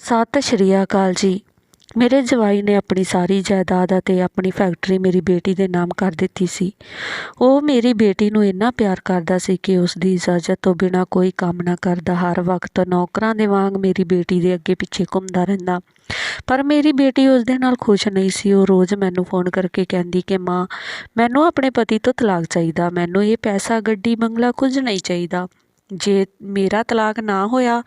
ਸਤਿ ਸ਼੍ਰੀ ਅਕਾਲ ਜੀ। ਮੇਰੇ ਜਵਾਈ ਨੇ ਆਪਣੀ ਸਾਰੀ ਜਾਇਦਾਦ ਅਤੇ ਆਪਣੀ ਫੈਕਟਰੀ ਮੇਰੀ ਬੇਟੀ ਦੇ ਨਾਮ ਕਰ ਦਿੱਤੀ ਸੀ। ਉਹ ਮੇਰੀ ਬੇਟੀ ਨੂੰ ਇੰਨਾ ਪਿਆਰ ਕਰਦਾ ਸੀ ਕਿ ਉਸ ਦੀ ਇਜਾਜ਼ਤ ਤੋਂ ਬਿਨਾਂ ਕੋਈ ਕੰਮ ਨਾ ਕਰਦਾ। ਹਰ ਵਕਤ ਨੌਕਰਾਂ ਦੇ ਵਾਂਗ ਮੇਰੀ ਬੇਟੀ ਦੇ ਅੱਗੇ ਪਿੱਛੇ ਘੁੰਮਦਾ ਰਹਿੰਦਾ। ਪਰ ਮੇਰੀ ਬੇਟੀ ਉਸ ਦੇ ਨਾਲ ਖੁਸ਼ ਨਹੀਂ ਸੀ। ਉਹ ਰੋਜ਼ ਮੈਨੂੰ ਫੋਨ ਕਰਕੇ ਕਹਿੰਦੀ ਕਿ, ਮਾਂ, ਮੈਨੂੰ ਆਪਣੇ ਪਤੀ ਤੋਂ ਤਲਾਕ ਚਾਹੀਦਾ। ਮੈਨੂੰ ਇਹ ਪੈਸਾ ਗੱਡੀ, ਬੰਗਲਾ ਕੁਝ ਨਹੀਂ ਚਾਹੀਦਾ। ਜੇ ਮੇਰਾ ਤਲਾਕ ਨਾ ਹੋਇਆ,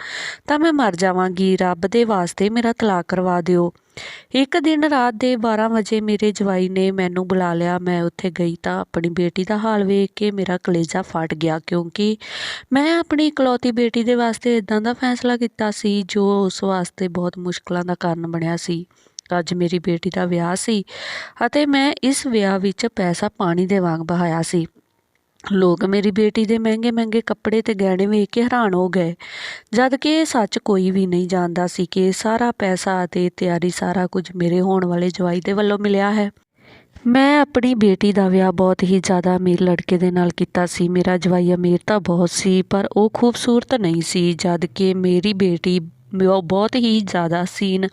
ਤਾਂ ਮੈਂ ਮਰ ਜਾਵਾਂਗੀ। ਰੱਬ ਦੇ ਵਾਸਤੇ ਮੇਰਾ ਤਲਾਕ ਕਰਵਾ ਦਿਓ। ਇੱਕ ਦਿਨ ਰਾਤ ਦੇ 12 ਵਜੇ ਮੇਰੇ ਜਵਾਈ ਨੇ ਮੈਨੂੰ ਬੁਲਾ ਲਿਆ। ਮੈਂ ਉੱਥੇ ਗਈ ਤਾਂ ਆਪਣੀ ਬੇਟੀ ਦਾ ਹਾਲ ਵੇਖ ਕੇ ਮੇਰਾ ਕਲੇਜਾ ਫਟ ਗਿਆ, ਕਿਉਂਕਿ ਮੈਂ ਆਪਣੀ ਇਕਲੌਤੀ ਬੇਟੀ ਦੇ ਵਾਸਤੇ ਇਦਾਂ ਦਾ ਫੈਸਲਾ ਕੀਤਾ ਸੀ, ਜੋ ਉਸ ਵਾਸਤੇ ਬਹੁਤ ਮੁਸ਼ਕਲਾਂ ਦਾ ਕਾਰਨ ਬਣਿਆ ਸੀ। ਅੱਜ ਮੇਰੀ ਬੇਟੀ ਦਾ ਵਿਆਹ ਸੀ ਅਤੇ ਮੈਂ ਇਸ ਵਿਆਹ ਵਿੱਚ ਪੈਸਾ ਪਾਣੀ ਦੇ ਵਾਂਗ ਬਹਾਇਆ ਸੀ। ਲੋਕ ਮੇਰੀ ਬੇਟੀ ਦੇ ਮਹਿੰਗੇ ਮਹਿੰਗੇ ਕੱਪੜੇ ਤੇ ਗਹਿਣੇ ਵੇਖ ਕੇ ਹੈਰਾਨ ਹੋ ਗਏ। ਜਦ ਕਿ ਇਹ ਸੱਚ ਕੋਈ ਵੀ ਨਹੀਂ ਜਾਣਦਾ ਸੀ ਕਿ ਸਾਰਾ ਪੈਸਾ ਅਤੇ ਤਿਆਰੀ ਸਾਰਾ ਕੁਝ ਮੇਰੇ ਹੋਣ ਵਾਲੇ ਜਵਾਈ ਦੇ ਵੱਲੋਂ ਮਿਲਿਆ ਹੈ। ਮੈਂ ਆਪਣੀ ਬੇਟੀ ਦਾ ਵਿਆਹ ਬਹੁਤ ਹੀ ਜ਼ਿਆਦਾ ਅਮੀਰ ਲੜਕੇ ਦੇ ਨਾਲ ਕੀਤਾ ਸੀ। ਮੇਰਾ ਜਵਾਈ ਅਮੀਰ ਤਾਂ ਬਹੁਤ ਸੀ, ਪਰ ਉਹ ਖੂਬਸੂਰਤ ਨਹੀਂ ਸੀ, ਜਦ ਕਿ ਮੇਰੀ ਬੇਟੀ ਬਹੁਤ ਹੀ ਜ਼ਿਆਦਾ ਸੀਨ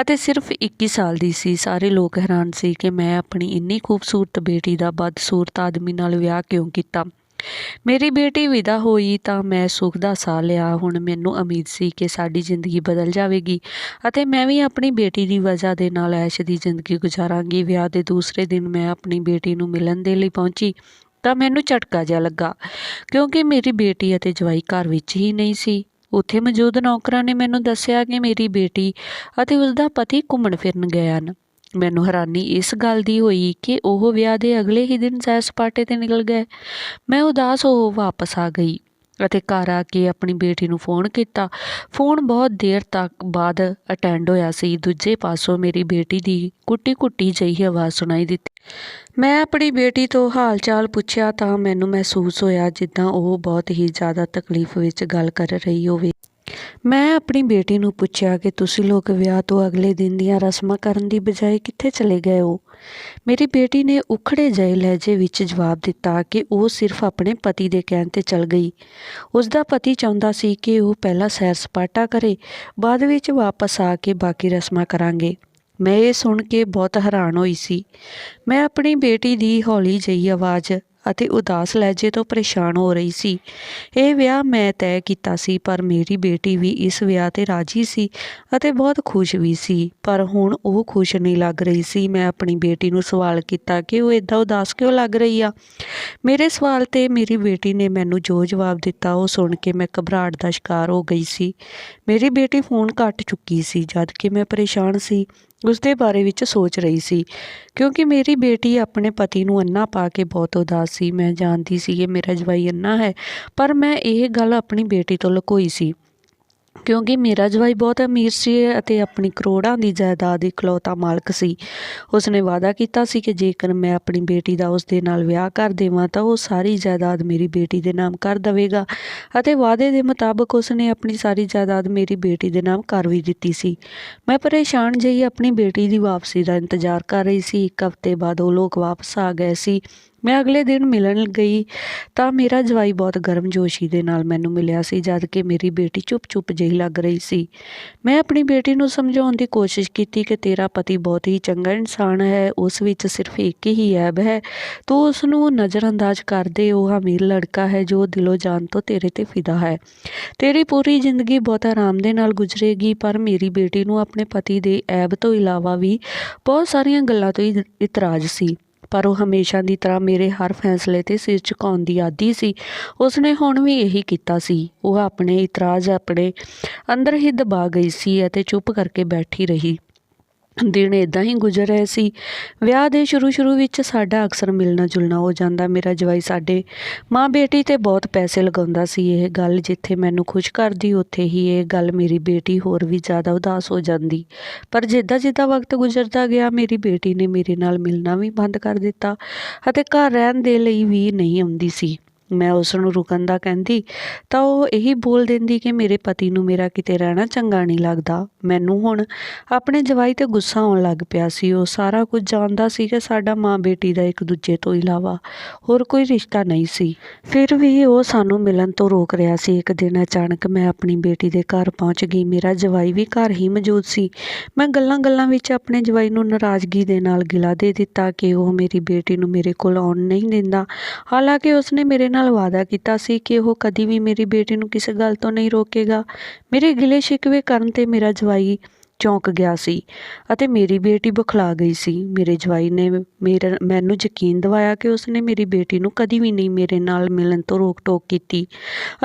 ਅਤੇ ਸਿਰਫ 21 ਸਾਲ ਦੀ ਸੀ। ਸਾਰੇ ਲੋਕ ਹੈਰਾਨ ਸੀ ਕਿ ਮੈਂ ਆਪਣੀ ਇੰਨੀ ਖੂਬਸੂਰਤ ਬੇਟੀ ਦਾ ਬਦਸੂਰਤ ਆਦਮੀ ਨਾਲ ਵਿਆਹ ਕਿਉਂ ਕੀਤਾ। ਮੇਰੀ ਬੇਟੀ ਵਿਦਾ ਹੋਈ ਤਾਂ ਮੈਂ ਸੁੱਖ ਦਾ ਸਾਹ ਲਿਆ। ਹੁਣ ਮੈਨੂੰ ਉਮੀਦ ਸੀ ਕਿ ਸਾਡੀ ਜ਼ਿੰਦਗੀ ਬਦਲ ਜਾਵੇਗੀ ਅਤੇ ਮੈਂ ਵੀ ਆਪਣੀ ਬੇਟੀ ਦੀ ਵਜ੍ਹਾ ਦੇ ਨਾਲ ਐਸ਼ ਦੀ ਜ਼ਿੰਦਗੀ ਗੁਜ਼ਾਰਾਂਗੀ। ਵਿਆਹ ਦੇ ਦੂਸਰੇ ਦਿਨ ਮੈਂ ਆਪਣੀ ਬੇਟੀ ਨੂੰ ਮਿਲਣ ਦੇ ਲਈ ਪਹੁੰਚੀ ਤਾਂ ਮੈਨੂੰ ਝਟਕਾ ਜਿਹਾ ਲੱਗਾ ਕਿਉਂਕਿ ਮੇਰੀ ਬੇਟੀ ਅਤੇ ਜਵਾਈ ਘਰ ਵਿੱਚ ਹੀ ਨਹੀਂ ਸੀ। ਉੱਥੇ ਮੌਜੂਦ ਨੌਕਰਾਂ ਨੇ ਮੈਨੂੰ ਦੱਸਿਆ ਕਿ ਮੇਰੀ ਬੇਟੀ ਅਤੇ ਉਸ ਦਾ ਪਤੀ ਘੁੰਮਣ ਫਿਰਨ ਗਏ ਹਨ। ਮੈਨੂੰ ਹੈਰਾਨੀ ਇਸ ਗੱਲ ਦੀ ਹੋਈ ਕਿ ਉਹ ਵਿਆਹ ਦੇ ਅਗਲੇ ਹੀ ਦਿਨ ਸੈਰ ਸਪਾਟੇ ਤੇ ਨਿਕਲ ਗਏ। ਮੈਂ ਉਦਾਸ ਹੋ ਵਾਪਸ ਆ ਗਈ। ਅਤੇ ਘਰ ਆ ਕੇ ਆਪਣੀ ਬੇਟੀ ਨੂੰ ਫੋਨ ਕੀਤਾ। ਫੋਨ ਬਹੁਤ ਦੇਰ ਤੱਕ ਬਾਅਦ ਅਟੈਂਡ ਹੋਇਆ ਸੀ। ਦੂਜੇ ਪਾਸੋਂ ਮੇਰੀ ਬੇਟੀ ਦੀ ਕੁੱਟੀ ਕੁੱਟੀ ਜਿਹੀ ਆਵਾਜ਼ ਸੁਣਾਈ ਦਿੱਤੀ। ਮੈਂ ਆਪਣੀ ਬੇਟੀ ਤੋਂ ਹਾਲ ਚਾਲ ਪੁੱਛਿਆ ਤਾਂ ਮੈਨੂੰ ਮਹਿਸੂਸ ਹੋਇਆ ਜਿੱਦਾਂ ਉਹ ਬਹੁਤ ਹੀ ਜ਼ਿਆਦਾ ਤਕਲੀਫ ਵਿੱਚ ਗੱਲ ਕਰ ਰਹੀ ਹੋਵੇ। ਮੈਂ ਆਪਣੀ ਬੇਟੀ ਨੂੰ ਪੁੱਛਿਆ ਕਿ ਤੁਸੀਂ ਲੋਕ ਵਿਆਹ ਤੋਂ ਅਗਲੇ ਦਿਨ ਦੀਆਂ ਰਸਮਾਂ ਕਰਨ ਦੀ ਬਜਾਏ ਕਿੱਥੇ ਚਲੇ ਗਏ ਹੋ? ਮੇਰੀ ਬੇਟੀ ਨੇ ਉਖੜੇ ਜਿਹੇ ਲਹਿਜੇ ਵਿੱਚ ਜਵਾਬ ਦਿੱਤਾ ਕਿ ਉਹ ਸਿਰਫ ਆਪਣੇ ਪਤੀ ਦੇ ਕਹਿਣ ਤੇ ਚਲ ਗਈ। ਉਸ ਦਾ ਪਤੀ ਚਾਹੁੰਦਾ ਸੀ ਕਿ ਉਹ ਪਹਿਲਾਂ ਸੈਰ ਸਪਾਟਾ ਕਰੇ, ਬਾਅਦ ਵਿੱਚ ਵਾਪਸ ਆ ਕੇ ਬਾਕੀ ਰਸਮਾਂ ਕਰਾਂਗੇ। ਮੈਂ ਇਹ ਸੁਣ ਕੇ ਬਹੁਤ ਹੈਰਾਨ ਹੋਈ ਸੀ। ਮੈਂ ਆਪਣੀ ਬੇਟੀ ਦੀ ਹੌਲੀ ਜਿਹੀ ਆਵਾਜ਼ ਅਤੇ ਉਦਾਸ ਲਹਿਜੇ ਤੋਂ ਪਰੇਸ਼ਾਨ ਹੋ ਰਹੀ ਸੀ। ਇਹ ਵਿਆਹ ਮੈਂ ਤੈਅ ਕੀਤਾ ਸੀ, ਪਰ ਮੇਰੀ ਬੇਟੀ ਵੀ ਇਸ ਵਿਆਹ ਤੇ ਰਾਜੀ ਸੀ ਅਤੇ ਬਹੁਤ ਖੁਸ਼ ਵੀ ਸੀ। ਪਰ ਹੁਣ ਉਹ ਖੁਸ਼ ਨਹੀਂ ਲੱਗ ਰਹੀ ਸੀ। ਮੈਂ ਆਪਣੀ ਬੇਟੀ ਨੂੰ ਸਵਾਲ ਕੀਤਾ ਕਿ ਉਹ ਇਦਾਂ ਉਦਾਸ ਕਿਉਂ ਲੱਗ ਰਹੀ ਆ? ਮੇਰੇ ਸਵਾਲ ਤੇ ਮੇਰੀ ਬੇਟੀ ਨੇ ਮੈਨੂੰ ਜੋ ਜਵਾਬ ਦਿੱਤਾ, ਉਹ ਸੁਣ ਕੇ ਮੈਂ ਘਬਰਾਹਟ ਦਾ ਸ਼ਿਕਾਰ ਹੋ ਗਈ ਸੀ। ਮੇਰੀ ਬੇਟੀ ਫੋਨ ਕੱਟ ਚੁੱਕੀ ਸੀ, ਜਦ ਕਿ ਮੈਂ ਪਰੇਸ਼ਾਨ ਸੀ। ਉਸ ਦੇ ਬਾਰੇ ਵਿੱਚ ਸੋਚ ਰਹੀ ਸੀ। ਕਿਉਂਕਿ ਮੇਰੀ ਬੇਟੀ ਆਪਣੇ ਪਤੀ ਨੂੰ ਅੰਨਾ ਪਾ ਕੇ ਬਹੁਤ ਉਦਾਸ ਸੀ। ਮੈਂ ਜਾਣਦੀ ਸੀ ਇਹ ਮੇਰਾ ਜਵਾਈ ਅੰਨਾ ਹੈ, ਪਰ ਮੈਂ ਇਹ ਗੱਲ ਆਪਣੀ ਬੇਟੀ ਤੋਂ ਲੁਕੋਈ ਸੀ। ਕਿਉਂਕਿ ਮੇਰਾ ਜਵਾਈ ਬਹੁਤ ਅਮੀਰ ਸੀ ਅਤੇ ਆਪਣੀ ਕਰੋੜਾਂ ਦੀ ਜਾਇਦਾਦ ਇਕਲੌਤਾ ਮਾਲਕ ਸੀ। ਉਸਨੇ ਵਾਅਦਾ ਕੀਤਾ ਸੀ ਕਿ ਜੇਕਰ ਮੈਂ ਆਪਣੀ ਬੇਟੀ ਦਾ ਉਸ ਦੇ ਨਾਲ ਵਿਆਹ ਕਰ ਦੇਵਾਂ ਤਾਂ ਉਹ ਸਾਰੀ ਜਾਇਦਾਦ ਮੇਰੀ ਬੇਟੀ ਦੇ ਨਾਮ ਕਰ ਦੇਵੇਗਾ ਅਤੇ ਵਾਅਦੇ ਦੇ ਮੁਤਾਬਕ ਉਸਨੇ ਆਪਣੀ ਸਾਰੀ ਜਾਇਦਾਦ ਮੇਰੀ ਬੇਟੀ ਦੇ ਨਾਮ ਕਰ ਵੀ ਦਿੱਤੀ ਸੀ। ਮੈਂ ਪਰੇਸ਼ਾਨ ਜਿਹੀ ਆਪਣੀ ਬੇਟੀ ਦੀ ਵਾਪਸੀ ਦਾ ਇੰਤਜ਼ਾਰ ਕਰ ਰਹੀ ਸੀ। ਇੱਕ ਹਫ਼ਤੇ ਬਾਅਦ ਉਹ ਲੋਕ ਵਾਪਸ ਆ ਗਏ ਸੀ। ਮੈਂ ਅਗਲੇ ਦਿਨ ਮਿਲਣ ਗਈ ਤਾਂ ਮੇਰਾ ਜਵਾਈ ਬਹੁਤ ਗਰਮਜੋਸ਼ੀ ਦੇ ਨਾਲ ਮੈਨੂੰ ਮਿਲਿਆ ਸੀ, ਜਦ ਕਿ ਮੇਰੀ ਬੇਟੀ ਚੁੱਪ-ਚੁੱਪ ਜਿਹੀ ਲੱਗ ਰਹੀ ਸੀ। ਮੈਂ ਆਪਣੀ ਬੇਟੀ ਨੂੰ ਸਮਝਾਉਣ ਦੀ ਕੋਸ਼ਿਸ਼ ਕੀਤੀ ਕਿ ਤੇਰਾ ਪਤੀ ਬਹੁਤ ਹੀ ਚੰਗਾ ਇਨਸਾਨ ਹੈ, ਉਸ ਵਿੱਚ ਸਿਰਫ ਇੱਕ ਹੀ ਐਬ ਹੈ। ਤੂੰ ਉਸ ਨੂੰ ਨਜ਼ਰਅੰਦਾਜ਼ ਕਰਦੇ ਉਹ ਅਮੀਰ ਲੜਕਾ ਹੈ ਜੋ ਦਿਲੋਂ ਜਾਨ ਤੋਂ ਤੇਰੇ ਤੇ ਫਿਦਾ ਹੈ। ਤੇਰੀ ਪੂਰੀ ਜ਼ਿੰਦਗੀ ਬਹੁਤ ਆਰਾਮ ਦੇ ਨਾਲ ਗੁਜ਼ਰੇਗੀ, ਪਰ ਮੇਰੀ ਬੇਟੀ ਨੂੰ ਆਪਣੇ ਪਤੀ ਦੇ ਐਬ ਤੋਂ ਇਲਾਵਾ ਵੀ ਬਹੁਤ ਸਾਰੀਆਂ ਗੱਲਾਂ ਤੋਂ ਹੀ ਇਤਰਾਜ਼ ਸੀ। ਪਰ ਉਹ ਹਮੇਸ਼ਾ ਦੀ ਤਰ੍ਹਾਂ ਮੇਰੇ ਹਰ ਫੈਸਲੇ ਤੇ ਸਿਰ ਝੁਕਾਉਣ ਦੀ ਆਦੀ ਸੀ। ਉਸਨੇ ਹੁਣ ਵੀ ਇਹੀ ਕੀਤਾ ਸੀ। ਉਹ ਆਪਣੇ ਇਤਰਾਜ਼ ਆਪਣੇ ਅੰਦਰ ਹੀ ਦਬਾ ਗਈ ਸੀ ਅਤੇ ਚੁੱਪ ਕਰਕੇ ਬੈਠੀ ਰਹੀ। ਦਿਨ ਇਦਾਂ ਹੀ ਗੁਜ਼ਰ ਰਹੇ ਸੀ। ਵਿਆਹ ਦੇ ਸ਼ੁਰੂ ਸ਼ੁਰੂ ਵਿੱਚ ਸਾਡਾ ਅਕਸਰ ਮਿਲਣਾ ਜੁਲਣਾ ਹੋ ਜਾਂਦਾ। ਮੇਰਾ ਜਵਾਈ ਸਾਡੇ ਮਾਂ ਬੇਟੀ ਤੇ ਬਹੁਤ ਪੈਸੇ ਲਗਾਉਂਦਾ ਸੀ ਇਹ ਗੱਲ। ਜਿੱਥੇ ਮੈਨੂੰ ਖੁਸ਼ ਕਰਦੀ, ਉੱਥੇ ਹੀ ਇਹ ਗੱਲ ਮੇਰੀ ਬੇਟੀ ਹੋਰ ਵੀ ਜ਼ਿਆਦਾ ਉਦਾਸ ਹੋ ਜਾਂਦੀ। ਪਰ ਜਿੱਦਾਂ ਜਿੱਦਾਂ ਵਕਤ ਗੁਜ਼ਰਦਾ ਗਿਆ, ਮੇਰੀ ਬੇਟੀ ਨੇ ਮੇਰੇ ਨਾਲ ਮਿਲਣਾ ਵੀ ਬੰਦ ਕਰ ਦਿੱਤਾ ਅਤੇ ਘਰ ਰਹਿਣ ਦੇ ਲਈ ਵੀ ਨਹੀਂ ਆਉਂਦੀ ਸੀ। ਮੈਂ ਉਸ ਨੂੰ ਰੁਕਣ ਦਾ ਕਹਿੰਦੀ, ਤਾਂ ਉਹ ਇਹੀ ਬੋਲ ਦਿੰਦੀ ਕਿ ਮੇਰੇ ਪਤੀ ਨੂੰ ਮੇਰਾ ਕਿਤੇ ਰਹਿਣਾ ਚੰਗਾ ਨਹੀਂ ਲੱਗਦਾ। ਮੈਨੂੰ ਹੁਣ ਆਪਣੇ ਜਵਾਈ ਤੇ ਗੁੱਸਾ ਆਉਣ ਲੱਗ ਪਿਆ ਸੀ। ਉਹ ਸਾਰਾ ਕੁਝ ਜਾਣਦਾ ਸੀ ਕਿ ਸਾਡਾ ਮਾਂ ਬੇਟੀ ਦਾ ਇੱਕ ਦੂਜੇ ਤੋਂ ਇਲਾਵਾ ਹੋਰ ਕੋਈ ਰਿਸ਼ਤਾ ਨਹੀਂ ਸੀ। ਫਿਰ ਵੀ ਉਹ ਸਾਨੂੰ ਮਿਲਣ ਤੋਂ ਰੋਕ ਰਿਹਾ ਸੀ। ਇੱਕ ਦਿਨ ਅਚਾਨਕ ਮੈਂ ਆਪਣੀ ਬੇਟੀ ਦੇ ਘਰ ਪਹੁੰਚ ਗਈ। ਮੇਰਾ ਜਵਾਈ ਵੀ ਘਰ ਹੀ ਮੌਜੂਦ ਸੀ। ਮੈਂ ਗੱਲਾਂ-ਗੱਲਾਂ ਵਿੱਚ ਆਪਣੇ ਜਵਾਈ ਨੂੰ ਨਾਰਾਜ਼ਗੀ ਦੇ ਨਾਲ ਗਿਲਾ ਦੇ ਦਿੱਤਾ ਕਿ ਉਹ ਮੇਰੀ ਬੇਟੀ ਨੂੰ ਮੇਰੇ ਕੋਲ ਆਉਣ ਨਹੀਂ ਦਿੰਦਾ। ਹਾਲਾਂਕਿ ਉਸਨੇ ਮੇਰੇ ਨਾਲ ਵਾਅਦਾ ਕੀਤਾ ਸੀ ਕਿ ਉਹ ਕਦੀ ਵੀ ਮੇਰੀ ਬੇਟੀ ਨੂੰ ਕਿਸੇ ਗੱਲ ਤੋਂ ਨਹੀਂ ਰੋਕੇਗਾ। ਮੇਰੇ ਗਿਲੇ ਸ਼ਿਕਵੇ ਕਰਨ ਤੇ ਮੇਰਾ ਜਵਾਈ ਚੌਂਕ ਗਿਆ ਸੀ ਅਤੇ ਮੇਰੀ ਬੇਟੀ ਬੁਖਲਾ ਗਈ ਸੀ। ਮੇਰੇ ਜਵਾਈ ਨੇ ਮੇਰਾ, ਮੈਨੂੰ ਯਕੀਨ ਦਿਵਾਇਆ ਕਿ ਉਸਨੇ ਮੇਰੀ ਬੇਟੀ ਨੂੰ ਕਦੀ ਵੀ ਨਹੀਂ ਮੇਰੇ ਨਾਲ ਮਿਲਣ ਤੋਂ ਰੋਕ ਟੋਕ ਕੀਤੀ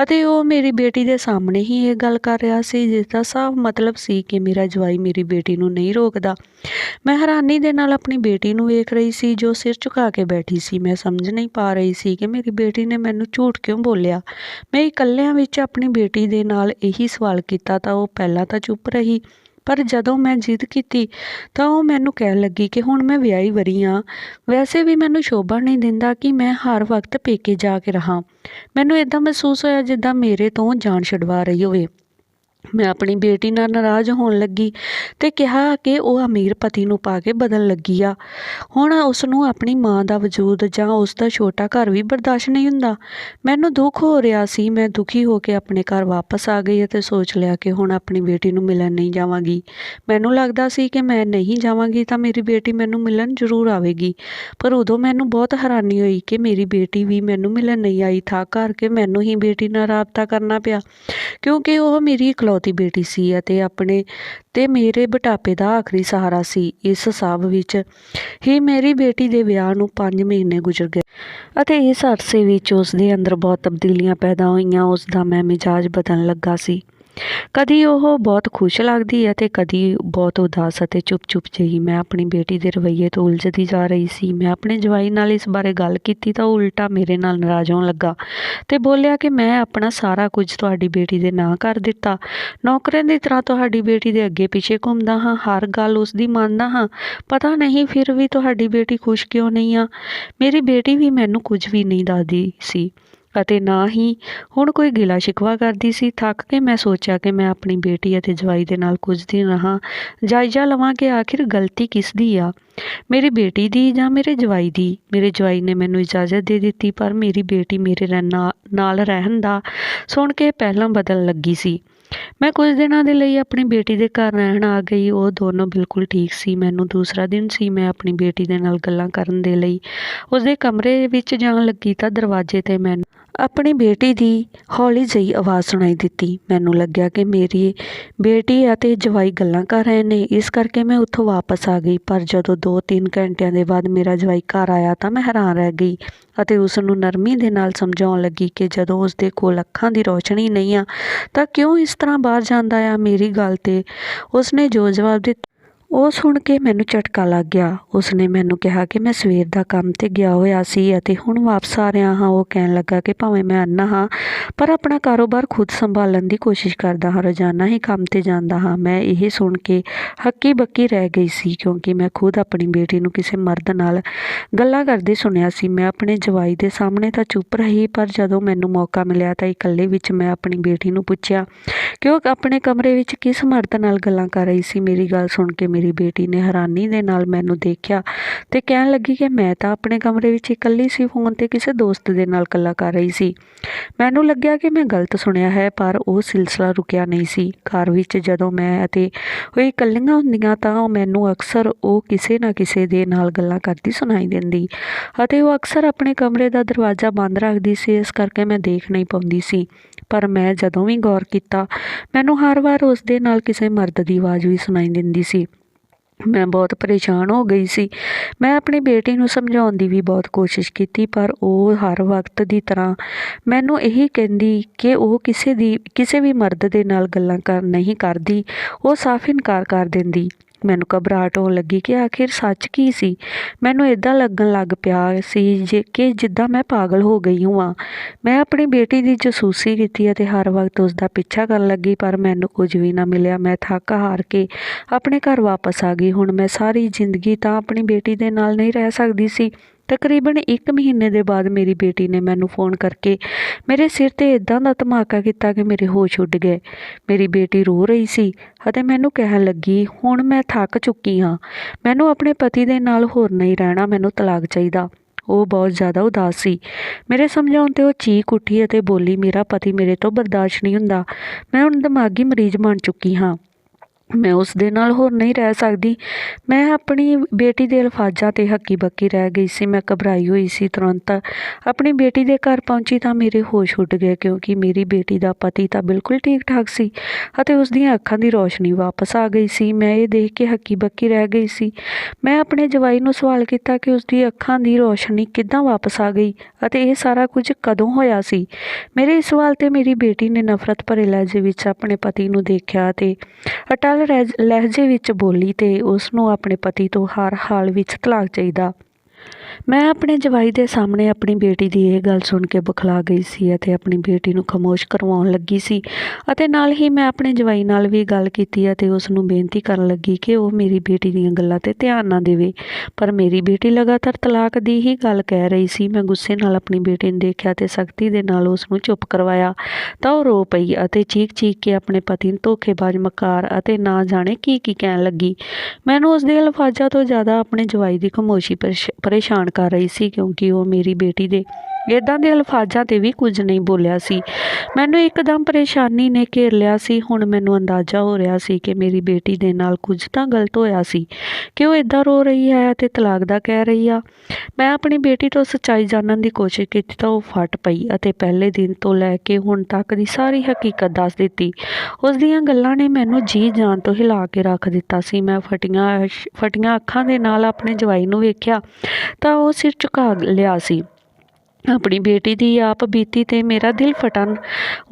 ਅਤੇ ਉਹ ਮੇਰੀ ਬੇਟੀ ਦੇ ਸਾਹਮਣੇ ਹੀ ਇਹ ਗੱਲ ਕਰ ਰਿਹਾ ਸੀ ਜਿਸ ਦਾ ਸਾਫ਼ ਮਤਲਬ ਸੀ ਕਿ ਮੇਰਾ ਜਵਾਈ ਮੇਰੀ ਬੇਟੀ ਨੂੰ ਨਹੀਂ ਰੋਕਦਾ। ਮੈਂ ਹੈਰਾਨੀ ਦੇ ਨਾਲ ਆਪਣੀ ਬੇਟੀ ਨੂੰ ਵੇਖ ਰਹੀ ਸੀ, ਜੋ ਸਿਰ ਝੁਕਾ ਕੇ ਬੈਠੀ ਸੀ। ਮੈਂ ਸਮਝ ਨਹੀਂ ਪਾ ਰਹੀ ਸੀ ਕਿ ਮੇਰੀ ਬੇਟੀ ਨੇ ਮੈਨੂੰ ਝੂਠ ਕਿਉਂ ਬੋਲਿਆ। ਮੈਂ ਇਕੱਲਿਆਂ ਵਿੱਚ ਆਪਣੀ ਬੇਟੀ ਦੇ ਨਾਲ ਇਹੀ ਸਵਾਲ ਕੀਤਾ ਤਾਂ ਉਹ ਪਹਿਲਾਂ ਤਾਂ ਚੁੱਪ ਰਹੀ। ਪਰ ਜਦੋਂ ਮੈਂ ਜਿੱਦ ਕੀਤੀ ਤਾਂ ਉਹ ਮੈਨੂੰ ਕਹਿਣ ਲੱਗੀ ਕਿ ਹੁਣ ਮੈਂ ਵਿਆਹੀ ਵਰੀ ਹਾਂ ਵੈਸੇ ਵੀ ਮੈਨੂੰ ਸ਼ੋਭਾ ਨਹੀਂ ਦਿੰਦਾ ਕਿ ਮੈਂ ਹਰ ਵਕਤ ਪੇਕੇ ਜਾ ਕੇ ਰਹਾਂ। ਮੈਨੂੰ ਇਦਾਂ ਮਹਿਸੂਸ ਹੋਇਆ ਜਿੱਦਾਂ ਮੇਰੇ ਤੋਂ ਜਾਨ ਛਡਵਾ ਰਹੀ ਹੋਵੇ। ਮੈਂ ਆਪਣੀ ਬੇਟੀ ਨਾਲ ਨਾਰਾਜ਼ ਹੋਣ ਲੱਗੀ ਅਤੇ ਕਿਹਾ ਕਿ ਉਹ ਅਮੀਰ ਪਤੀ ਨੂੰ ਪਾ ਕੇ ਬਦਲਣ ਲੱਗੀ ਆ। ਹੁਣ ਉਸ ਨੂੰ ਆਪਣੀ ਮਾਂ ਦਾ ਵਜੂਦ ਜਾਂ ਉਸ ਦਾ ਛੋਟਾ ਘਰ ਵੀ ਬਰਦਾਸ਼ਤ ਨਹੀਂ ਹੁੰਦਾ। ਮੈਨੂੰ ਦੁੱਖ ਹੋ ਰਿਹਾ ਸੀ, ਮੈਂ ਦੁਖੀ ਹੋ ਕੇ ਆਪਣੇ ਘਰ ਵਾਪਸ ਆ ਗਈ ਅਤੇ ਸੋਚ ਲਿਆ ਕਿ ਹੁਣ ਆਪਣੀ ਬੇਟੀ ਨੂੰ ਮਿਲਣ ਨਹੀਂ ਜਾਵਾਂਗੀ। ਮੈਨੂੰ ਲੱਗਦਾ ਸੀ ਕਿ ਮੈਂ ਨਹੀਂ ਜਾਵਾਂਗੀ ਤਾਂ ਮੇਰੀ ਬੇਟੀ ਮੈਨੂੰ ਮਿਲਣ ਜ਼ਰੂਰ ਆਵੇਗੀ। ਪਰ ਉਦੋਂ ਮੈਨੂੰ ਬਹੁਤ ਹੈਰਾਨੀ ਹੋਈ ਕਿ ਮੇਰੀ ਬੇਟੀ ਵੀ ਮੈਨੂੰ ਮਿਲਣ ਨਹੀਂ ਆਈ, ਥਾ ਕਰਕੇ ਮੈਨੂੰ ਹੀ ਬੇਟੀ ਨਾਲ ਰਾਬਤਾ ਕਰਨਾ ਪਿਆ। ਕਿਉਂਕਿ ਉਹ ਮੇਰੀ ਇਕਲੌਤੀ ਬੇਟੀ ਸੀ ਅਤੇ ਆਪਣੇ ਤੇ ਮੇਰੇ ਬਟਾਪੇ ਦਾ ਆਖਰੀ ਸਹਾਰਾ ਸੀ। ਇਸ ਸਭ ਵਿੱਚ ਹੀ ਮੇਰੀ ਬੇਟੀ ਦੇ ਵਿਆਹ ਨੂੰ 5 ਮਹੀਨੇ ਗੁਜ਼ਰ ਗਏ ਅਤੇ ਇਸ ਅਰਸੇ ਵਿੱਚ ਉਸ ਦੇ ਅੰਦਰ ਬਹੁਤ ਤਬਦੀਲੀਆਂ ਪੈਦਾ ਹੋਈਆਂ। ਉਸ ਦਾ ਮੈਂ ਮਿਜਾਜ ਬਦਲਣ ਲੱਗਾ ਸੀ। ਕਦੀ ਉਹ ਬਹੁਤ ਖੁਸ਼ ਲੱਗਦੀ ਹੈ ਅਤੇ ਕਦੀ ਬਹੁਤ ਉਦਾਸ ਅਤੇ ਚੁੱਪ-ਚੁੱਪ ਜਿਹੀ। ਮੈਂ ਆਪਣੀ ਬੇਟੀ ਦੇ ਰਵੱਈਏ ਤੋਂ ਉਲਝਦੀ ਜਾ ਰਹੀ ਸੀ। ਮੈਂ ਆਪਣੇ ਜਵਾਈ ਨਾਲ ਇਸ ਬਾਰੇ ਗੱਲ ਕੀਤੀ ਤਾਂ ਉਹ ਉਲਟਾ ਮੇਰੇ ਨਾਲ ਨਾਰਾਜ਼ ਹੋਣ ਲੱਗਾ ਤੇ ਬੋਲਿਆ ਕਿ ਮੈਂ ਆਪਣਾ ਸਾਰਾ ਕੁਝ ਤੁਹਾਡੀ ਬੇਟੀ ਦੇ ਨਾਂ ਕਰ ਦਿੱਤਾ। ਨੌਕਰਾਂ ਦੀ ਤਰ੍ਹਾਂ ਤੁਹਾਡੀ ਬੇਟੀ ਦੇ ਅੱਗੇ ਪਿੱਛੇ ਘੁੰਮਦਾ ਹਾਂ, ਹਰ ਗੱਲ ਉਸ ਦੀ ਮੰਨਦਾ ਹਾਂ। ਪਤਾ ਨਹੀਂ ਫਿਰ ਵੀ ਤੁਹਾਡੀ ਬੇਟੀ ਖੁਸ਼ ਕਿਉਂ ਨਹੀਂ ਆ? ਮੇਰੀ ਬੇਟੀ ਵੀ ਮੈਨੂੰ ਕੁਝ ਵੀ ਨਹੀਂ ਦੱਸਦੀ ਸੀ। ਅਤੇ ਨਾ ਹੀ ਹੁਣ ਕੋਈ ਗਿਲਾ ਸ਼ਿਕਵਾ ਕਰਦੀ ਸੀ। ਥੱਕ ਕੇ ਮੈਂ ਸੋਚਿਆ ਕਿ ਮੈਂ ਆਪਣੀ ਬੇਟੀ ਅਤੇ ਜਵਾਈ ਦੇ ਨਾਲ ਕੁਝ ਦਿਨ ਰਹਾ। ਜਾਇਜ਼ਾ ਲਵਾਂ ਕਿ ਆਖਿਰ ਗਲਤੀ ਕਿਸ ਦੀ ਆ? ਮੇਰੀ ਬੇਟੀ ਦੀ ਜਾਂ ਮੇਰੇ ਜਵਾਈ ਦੀ? ਮੇਰੇ ਜਵਾਈ ਨੇ ਮੈਨੂੰ ਇਜਾਜ਼ਤ ਦੇ ਦਿੱਤੀ, ਪਰ ਮੇਰੀ ਬੇਟੀ ਮੇਰੇ ਰਹਿਣਾ ਨਾਲ ਰਹਿਣ ਦਾ ਸੁਣ ਕੇ ਪਹਿਲਾਂ ਬਦਲਣ ਲੱਗੀ ਸੀ। ਮੈਂ ਕੁਝ ਦਿਨਾਂ ਦੇ ਲਈ ਆਪਣੀ ਬੇਟੀ ਦੇ ਘਰ ਰਹਿਣ ਆ ਗਈ। ਉਹ ਦੋਨੋਂ ਬਿਲਕੁਲ ਠੀਕ ਸੀ। ਮੈਨੂੰ ਦੂਸਰਾ ਦਿਨ ਸੀ ਮੈਂ ਆਪਣੀ ਬੇਟੀ ਦੇ ਨਾਲ ਗੱਲਾਂ ਕਰਨ ਦੇ ਲਈ ਉਸਦੇ ਕਮਰੇ ਵਿੱਚ ਜਾਣ ਲੱਗੀ ਤਾਂ ਦਰਵਾਜ਼ੇ ਤੇ ਮੈਨੂੰ ਆਪਣੀ ਬੇਟੀ ਦੀ ਹੌਲੀ ਜਿਹੀ ਆਵਾਜ਼ ਸੁਣਾਈ ਦਿੱਤੀ। ਮੈਨੂੰ ਲੱਗਿਆ ਕਿ ਮੇਰੀ ਬੇਟੀ ਅਤੇ ਜਵਾਈ ਗੱਲਾਂ ਕਰ ਰਹੇ ਨੇ। ਇਸ ਕਰਕੇ ਮੈਂ ਉੱਥੋਂ ਵਾਪਸ ਆ ਗਈ। ਪਰ ਜਦੋਂ 2-3 ਘੰਟਿਆਂ ਦੇ ਬਾਅਦ ਮੇਰਾ ਜਵਾਈ ਘਰ ਆਇਆ ਤਾਂ ਮੈਂ ਹੈਰਾਨ ਰਹਿ ਗਈ ਅਤੇ ਉਸ ਨੂੰ ਨਰਮੀ ਦੇ ਨਾਲ ਸਮਝਾਉਣ ਲੱਗੀ ਕਿ ਜਦੋਂ ਉਸ ਦੇ ਕੋਲ ਅੱਖਾਂ ਦੀ ਰੋਸ਼ਨੀ ਨਹੀਂ ਆ ਤਾਂ ਕਿਉਂ ਇਸ ਤਰ੍ਹਾਂ ਬਾਹਰ ਜਾਂਦਾ ਆ? ਮੇਰੀ ਗੱਲ ਤੇ ਉਸਨੇ ਜੋ ਜਵਾਬ ਦਿੱਤਾ ਉਹ ਸੁਣ ਕੇ ਮੈਨੂੰ ਝਟਕਾ ਲੱਗ ਗਿਆ। ਉਸਨੇ ਮੈਨੂੰ ਕਿਹਾ ਕਿ ਮੈਂ ਸਵੇਰ ਦਾ ਕੰਮ ਤੇ ਗਿਆ ਹੋਇਆ ਸੀ ਅਤੇ ਹੁਣ ਵਾਪਸ ਆ ਰਿਹਾ ਹਾਂ। ਉਹ ਕਹਿਣ ਲੱਗਾ ਕਿ ਭਾਵੇਂ ਮੈਂ ਅੰਨਾ ਹਾਂ, ਪਰ ਆਪਣਾ ਕਾਰੋਬਾਰ ਖੁਦ ਸੰਭਾਲਣ ਦੀ ਕੋਸ਼ਿਸ਼ ਕਰਦਾ ਹਾਂ। ਰੋਜ਼ਾਨਾ ਹੀ ਕੰਮ ਤੇ ਜਾਂਦਾ ਹਾਂ। ਮੈਂ ਇਹ ਸੁਣ ਕੇ ਹੱਕੀ ਬੱਕੀ ਰਹਿ ਗਈ ਸੀ ਕਿਉਂਕਿ ਮੈਂ ਖੁਦ ਆਪਣੀ ਬੇਟੀ ਨੂੰ ਕਿਸੇ ਮਰਦ ਨਾਲ ਗੱਲਾਂ ਕਰਦੇ ਸੁਣਿਆ ਸੀ। ਮੈਂ ਆਪਣੇ ਜਵਾਈ ਦੇ ਸਾਹਮਣੇ ਤਾਂ ਚੁੱਪ ਰਹੀ, ਪਰ ਜਦੋਂ ਮੈਨੂੰ ਮੌਕਾ ਮਿਲਿਆ ਤਾਂ ਇਕੱਲੇ ਵਿੱਚ ਮੈਂ ਆਪਣੀ ਬੇਟੀ ਨੂੰ ਪੁੱਛਿਆ ਕਿ ਉਹ ਆਪਣੇ ਕਮਰੇ ਵਿੱਚ ਕਿਸ ਮਰਦ ਨਾਲ ਗੱਲਾਂ ਕਰ ਰਹੀ ਸੀ? ਮੇਰੀ ਗੱਲ ਸੁਣ ਕੇ ਮੇਰੀ ਬੇਟੀ ਨੇ ਹੈਰਾਨੀ ਦੇ ਨਾਲ ਮੈਨੂੰ ਦੇਖਿਆ ਤੇ ਕਹਿਣ ਲੱਗੀ ਕਿ ਮੈਂ ਤਾਂ ਆਪਣੇ ਕਮਰੇ ਵਿੱਚ ਇਕੱਲੀ ਸੀ, ਫੋਨ ਤੇ ਕਿਸੇ ਦੋਸਤ ਦੇ ਨਾਲ ਗੱਲਾਂ ਕਰ ਰਹੀ ਸੀ। ਮੈਨੂੰ ਲੱਗਿਆ ਕਿ ਮੈਂ ਗਲਤ ਸੁਣਿਆ ਹੈ, ਪਰ ਉਹ ਸਿਲਸਿਲਾ ਰੁਕਿਆ ਨਹੀਂ ਸੀ। ਘਰ ਵਿੱਚ ਜਦੋਂ ਮੈਂ ਅਤੇ ਉਹ ਇਕੱਲੀਆਂ ਹੁੰਦੀਆਂ ਤਾਂ ਉਹ ਮੈਨੂੰ ਅਕਸਰ ਉਹ ਕਿਸੇ ਨਾ ਕਿਸੇ ਦੇ ਨਾਲ ਗੱਲਾਂ ਕਰਦੀ ਸੁਣਾਈ ਦਿੰਦੀ ਅਤੇ ਉਹ ਅਕਸਰ ਆਪਣੇ ਕਮਰੇ ਦਾ ਦਰਵਾਜ਼ਾ ਬੰਦ ਰੱਖਦੀ ਸੀ, ਇਸ ਕਰਕੇ ਮੈਂ ਦੇਖ ਨਹੀਂ ਪਾਉਂਦੀ ਸੀ। ਪਰ ਮੈਂ ਜਦੋਂ ਵੀ ਗੌਰ ਕੀਤਾ, ਮੈਨੂੰ ਹਰ ਵਾਰ ਉਸ ਦੇ ਨਾਲ ਕਿਸੇ ਮਰਦ ਦੀ ਆਵਾਜ਼ ਵੀ ਸੁਣਾਈ ਦਿੰਦੀ ਸੀ। ਮੈਂ ਬਹੁਤ ਪਰੇਸ਼ਾਨ ਹੋ ਗਈ ਸੀ। ਮੈਂ ਆਪਣੀ ਬੇਟੀ ਨੂੰ ਸਮਝਾਉਣ ਦੀ ਵੀ ਬਹੁਤ ਕੋਸ਼ਿਸ਼ ਕੀਤੀ, ਪਰ ਉਹ ਹਰ ਵਕਤ ਦੀ ਤਰ੍ਹਾਂ ਮੈਨੂੰ ਇਹੀ ਕਹਿੰਦੀ ਕਿ ਉਹ ਕਿਸੇ ਦੀ, ਕਿਸੇ ਵੀ ਮਰਦ ਦੇ ਨਾਲ ਗੱਲਾਂ ਕਰ, ਨਹੀਂ ਕਰਦੀ। ਉਹ ਸਾਫ਼ ਇਨਕਾਰ ਕਰ ਦਿੰਦੀ। ਮੈਨੂੰ ਘਬਰਾਹਟ ਹੋਣ ਲੱਗੀ ਕਿ ਆਖਿਰ ਸੱਚ ਕੀ ਸੀ? ਮੈਨੂੰ ਇਦਾਂ ਲੱਗਣ ਲੱਗ ਪਿਆ ਸੀ ਜੇ ਕਿ ਜਿੱਦਾਂ ਮੈਂ ਪਾਗਲ ਹੋ ਗਈ ਹਾਂ ਮੈਂ ਆਪਣੀ ਬੇਟੀ ਦੀ ਜਸੂਸੀ ਕੀਤੀ ਅਤੇ ਹਰ ਵਕਤ ਉਸ ਦਾ ਪਿੱਛਾ ਕਰਨ ਲੱਗੀ, ਪਰ ਮੈਨੂੰ ਕੁਝ ਵੀ ਨਾ ਮਿਲਿਆ। ਮੈਂ ਥੱਕ ਹਾਰ ਕੇ ਆਪਣੇ ਘਰ ਵਾਪਸ ਆ ਗਈ। ਹੁਣ ਮੈਂ ਸਾਰੀ ਜ਼ਿੰਦਗੀ ਤਾਂ ਆਪਣੀ ਬੇਟੀ ਦੇ ਨਾਲ ਨਹੀਂ ਰਹਿ ਸਕਦੀ ਸੀ। ਤਕਰੀਬਨ 1 ਮਹੀਨੇ ਦੇ ਬਾਅਦ ਮੇਰੀ ਬੇਟੀ ਨੇ ਮੈਨੂੰ ਫੋਨ ਕਰਕੇ ਮੇਰੇ ਸਿਰ ਤੇ ਇਦਾਂ ਦਾ ਧਮਾਕਾ ਕੀਤਾ ਕਿ ਮੇਰੇ ਹੋਸ਼ ਉੱਡ ਗਏ। ਮੇਰੀ ਬੇਟੀ ਰੋ ਰਹੀ ਸੀ ਅਤੇ ਮੈਨੂੰ ਕਹਿਣ ਲੱਗੀ, ਹੁਣ ਮੈਂ ਥੱਕ ਚੁੱਕੀ ਹਾਂ। ਮੈਨੂੰ ਆਪਣੇ ਪਤੀ ਦੇ ਨਾਲ ਹੋਰ ਨਹੀਂ ਰਹਿਣਾ, ਮੈਨੂੰ ਤਲਾਕ ਚਾਹੀਦਾ। ਉਹ ਬਹੁਤ ਜ਼ਿਆਦਾ ਉਦਾਸ ਸੀ। ਮੇਰੇ ਸਮਝਾਉਣ ਤੇ ਉਹ ਚੀਕ ਉੱਠੀ ਅਤੇ ਬੋਲੀ, ਮੇਰਾ ਪਤੀ ਮੇਰੇ ਤੋਂ ਬਰਦਾਸ਼ਤ ਨਹੀਂ ਹੁੰਦਾ। ਮੈਂ ਹੁਣ ਦਿਮਾਗੀ ਮਰੀਜ਼ ਬਣ ਚੁੱਕੀ ਹਾਂ। ਮੈਂ ਉਸ ਦੇ ਨਾਲ ਹੋਰ ਨਹੀਂ ਰਹਿ ਸਕਦੀ। ਮੈਂ ਆਪਣੀ ਬੇਟੀ ਦੇ ਅਲਫਾਜ਼ਾਂ ਤੇ ਹੱਕੀ ਬੱਕੀ ਰਹਿ ਗਈ ਸੀ। ਮੈਂ ਘਬਰਾਈ ਹੋਈ ਸੀ ਤੁਰੰਤ। ਆਪਣੀ ਬੇਟੀ ਦੇ ਘਰ ਪਹੁੰਚੀ ਤਾਂ ਮੇਰੇ ਹੋਸ਼ ਉੱਡ ਗਏ ਕਿਉਂਕਿ ਮੇਰੀ ਬੇਟੀ ਦਾ ਪਤੀ ਤਾਂ ਬਿਲਕੁਲ ਠੀਕ ਠਾਕ ਸੀ ਅਤੇ ਉਸ ਦੀਆਂ ਅੱਖਾਂ ਦੀ ਰੌਸ਼ਨੀ ਵਾਪਸ ਆ ਗਈ ਸੀ। ਮੈਂ ਇਹ ਦੇਖ ਕੇ ਹੱਕੀ ਬੱਕੀ ਰਹਿ ਗਈ ਸੀ। ਮੈਂ ਆਪਣੇ ਜਵਾਈ ਨੂੰ ਸਵਾਲ ਕੀਤਾ ਕਿ ਉਸ ਦੀ ਅੱਖਾਂ ਦੀ ਰੌਸ਼ਨੀ ਕਿੱਦਾਂ ਵਾਪਸ ਆ ਗਈ ਅਤੇ ਇਹ ਸਾਰਾ ਕੁਝ ਕਦੋਂ ਹੋਇਆ ਸੀ। ਮੇਰੇ ਇਸ ਸਵਾਲ ਤੇ ਮੇਰੀ ਬੇਟੀ ਨੇ ਨਫ਼ਰਤ ਭਰੇ ਲਹਿਜੇ ਵਿੱਚ ਆਪਣੇ ਪਤੀ ਨੂੰ ਦੇਖਿਆ ਤੇ ਅਟਲ ਰਹਿਜ- ਲਹਿਜੇ ਵਿੱਚ ਬੋਲੀ ਅਤੇ ਉਸ ਨੂੰ ਆਪਣੇ ਪਤੀ ਤੋਂ ਹਰ ਹਾਲ ਵਿੱਚ ਤਲਾਕ ਚਾਹੀਦਾ। ਮੈਂ ਆਪਣੇ ਜਵਾਈ ਦੇ ਸਾਹਮਣੇ ਆਪਣੀ ਬੇਟੀ ਦੀ ਇਹ ਗੱਲ ਸੁਣ ਕੇ ਬੁਖਲਾ ਗਈ ਸੀ ਅਤੇ ਆਪਣੀ ਬੇਟੀ ਨੂੰ ਖਾਮੋਸ਼ ਕਰਵਾਉਣ ਲੱਗੀ ਸੀ ਅਤੇ ਨਾਲ ਹੀ ਮੈਂ ਆਪਣੇ ਜਵਾਈ ਨਾਲ ਵੀ ਗੱਲ ਕੀਤੀ ਅਤੇ ਉਸ ਨੂੰ ਬੇਨਤੀ ਕਰਨ ਲੱਗੀ ਕਿ ਉਹ ਮੇਰੀ ਬੇਟੀ ਦੀਆਂ ਗੱਲਾਂ ਤੇ ਧਿਆਨ ਨਾ ਦੇਵੇ। ਪਰ ਮੇਰੀ ਬੇਟੀ ਲਗਾਤਾਰ ਤਲਾਕ ਦੀ ਹੀ ਗੱਲ ਕਹਿ ਰਹੀ ਸੀ। ਮੈਂ ਗੁੱਸੇ ਨਾਲ ਆਪਣੀ ਬੇਟੀ ਨੂੰ ਦੇਖਿਆ ਤੇ ਸਖਤੀ ਦੇ ਨਾਲ ਉਸ ਨੂੰ ਚੁੱਪ ਕਰਵਾਇਆ। ਤਾਂ ਉਹ ਰੋ ਪਈ ਅਤੇ ਚੀਕ-ਚੀਕ ਕੇ ਆਪਣੇ ਪਤੀ ਨੂੰ ਧੋਖੇਬਾਜ਼, ਮਕਾਰ ਅਤੇ ਨਾ ਜਾਣੇ ਕੀ ਕੀ ਕਹਿਣ ਲੱਗੀ। ਮੈਨੂੰ ਉਸ ਦੇ ਅਲਫਾਜ਼ਾਂ ਤੋਂ ਜ਼ਿਆਦਾ ਆਪਣੇ ਜਵਾਈ ਦੀ ਖਾਮੋਸ਼ੀ ਪਰੇਸ਼- ਪਰੇਸ਼ਾਨ ਕਰ ਰਹੀ ਸੀ ਕਿਉਂਕਿ ਉਹ ਮੇਰੀ ਬੇਟੀ ਦੇ ਇਦਾਂ ਦੇ ਅਲਫਾਜ਼ਾਂ ਤੇ ਵੀ ਕੁਝ ਨਹੀਂ ਬੋਲਿਆ ਸੀ। ਮੈਨੂੰ ਇੱਕਦਮ ਪਰੇਸ਼ਾਨੀ ਨੇ ਘੇਰ ਲਿਆ ਸੀ। ਹੁਣ ਮੈਨੂੰ ਅੰਦਾਜ਼ਾ ਹੋ ਰਿਹਾ ਸੀ ਕਿ ਮੇਰੀ ਬੇਟੀ ਦੇ ਨਾਲ ਕੁਝ ਤਾਂ ਗਲਤ ਹੋਇਆ ਸੀ। ਕਿ ਉਹ ਇਦਾਂ ਰੋ ਰਹੀ ਹੈ ਅਤੇ ਤਲਾਕ ਦਾ ਕਹਿ ਰਹੀ ਆ। ਮੈਂ ਆਪਣੀ ਬੇਟੀ ਤੋਂ ਸੱਚਾਈ ਜਾਣਨ ਦੀ ਕੋਸ਼ਿਸ਼ ਕੀਤੀ ਤਾਂ ਉਹ ਫਟ ਪਈ ਅਤੇ ਪਹਿਲੇ ਦਿਨ ਤੋਂ ਲੈ ਕੇ ਹੁਣ ਤੱਕ ਦੀ ਸਾਰੀ ਹਕੀਕਤ ਦੱਸ ਦਿੱਤੀ। ਉਸ ਦੀਆਂ ਗੱਲਾਂ ਨੇ ਮੈਨੂੰ ਜੀ ਜਾਨ ਤੋਂ ਹਿਲਾ ਕੇ ਰੱਖ ਦਿੱਤਾ ਸੀ। ਮੈਂ ਫਟੀਆਂ ਫਟੀਆਂ ਅੱਖਾਂ ਦੇ ਨਾਲ ਆਪਣੇ ਜਵਾਈ ਨੂੰ ਵੇਖਿਆ ਤਾਂ ਉਹ ਸਿਰ ਝੁਕਾ ਲਿਆ ਸੀ। ਆਪਣੀ ਬੇਟੀ ਦੀ ਆਪ ਬੀਤੀ ਤੇ ਮੇਰਾ ਦਿਲ ਫਟਣ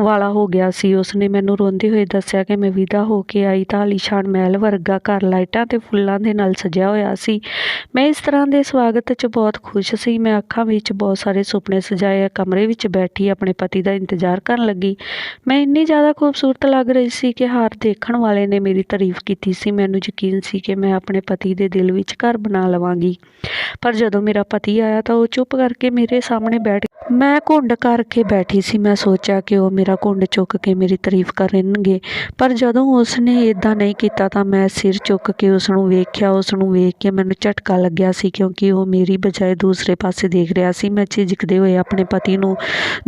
ਵਾਲਾ ਹੋ ਗਿਆ ਸੀ। ਉਸ ਨੇ ਮੈਨੂੰ ਰੋਂਦੇ ਹੋਏ ਦੱਸਿਆ ਕਿ ਮੈਂ ਵਿਦਾ ਹੋ ਕੇ ਆਈ ਤਾਂ ਆਲੀਸ਼ਾਨ ਮਹਿਲ ਵਰਗਾ ਘਰ ਲਾਈਟਾਂ ਅਤੇ ਫੁੱਲਾਂ ਦੇ ਨਾਲ ਸਜਿਆ ਹੋਇਆ ਸੀ। ਮੈਂ ਇਸ ਤਰ੍ਹਾਂ ਦੇ ਸਵਾਗਤ 'ਚ ਬਹੁਤ ਖੁਸ਼ ਸੀ। ਮੈਂ ਅੱਖਾਂ ਵਿੱਚ ਬਹੁਤ ਸਾਰੇ ਸੁਪਨੇ ਸਜਾਏ, ਕਮਰੇ ਵਿੱਚ ਬੈਠੀ, ਆਪਣੇ ਪਤੀ ਦਾ ਇੰਤਜ਼ਾਰ ਕਰਨ ਲੱਗੀ। ਮੈਂ ਇੰਨੀ ਜ਼ਿਆਦਾ ਖੂਬਸੂਰਤ ਲੱਗ ਰਹੀ ਸੀ ਕਿ ਹਰ ਦੇਖਣ ਵਾਲੇ ਨੇ ਮੇਰੀ ਤਾਰੀਫ ਕੀਤੀ ਸੀ। ਮੈਨੂੰ ਯਕੀਨ ਸੀ ਕਿ ਮੈਂ ਆਪਣੇ ਪਤੀ ਦੇ ਦਿਲ ਵਿੱਚ ਘਰ ਬਣਾ ਲਵਾਂਗੀ। ਪਰ ਜਦੋਂ ਮੇਰਾ ਪਤੀ ਆਇਆ ਤਾਂ ਉਹ ਚੁੱਪ ਕਰਕੇ ਮੇਰੇ ਸਾਹਮਣੇ ਬੈਠ ਮੈਂ ਘੁੰਡ ਕਰਕੇ ਬੈਠੀ ਸੀ, ਮੈਂ ਸੋਚਿਆ ਕਿ ਉਹ ਮੇਰਾ ਘੁੰਡ ਚੁੱਕ ਕੇ ਮੇਰੀ ਤਾਰੀਫ ਕਰਨਗੇ, ਪਰ ਜਦੋਂ ਉਸਨੇ ਇਦਾਂ ਨਹੀਂ ਕੀਤਾ ਤਾਂ ਮੈਂ ਸਿਰ ਚੁੱਕ ਕੇ ਉਸ ਨੂੰ ਵੇਖਿਆ ਉਸ ਨੂੰ ਵੇਖ ਕੇ ਮੈਨੂੰ ਝਟਕਾ ਲੱਗਿਆ ਸੀ ਕਿਉਂਕਿ ਉਹ ਮੇਰੀ ਬਜਾਏ ਦੂਸਰੇ ਪਾਸੇ ਦੇਖ ਰਿਹਾ ਸੀ। ਮੈਂ ਝਿਜਕਦੇ ਹੋਏ ਆਪਣੇ ਪਤੀ ਨੂੰ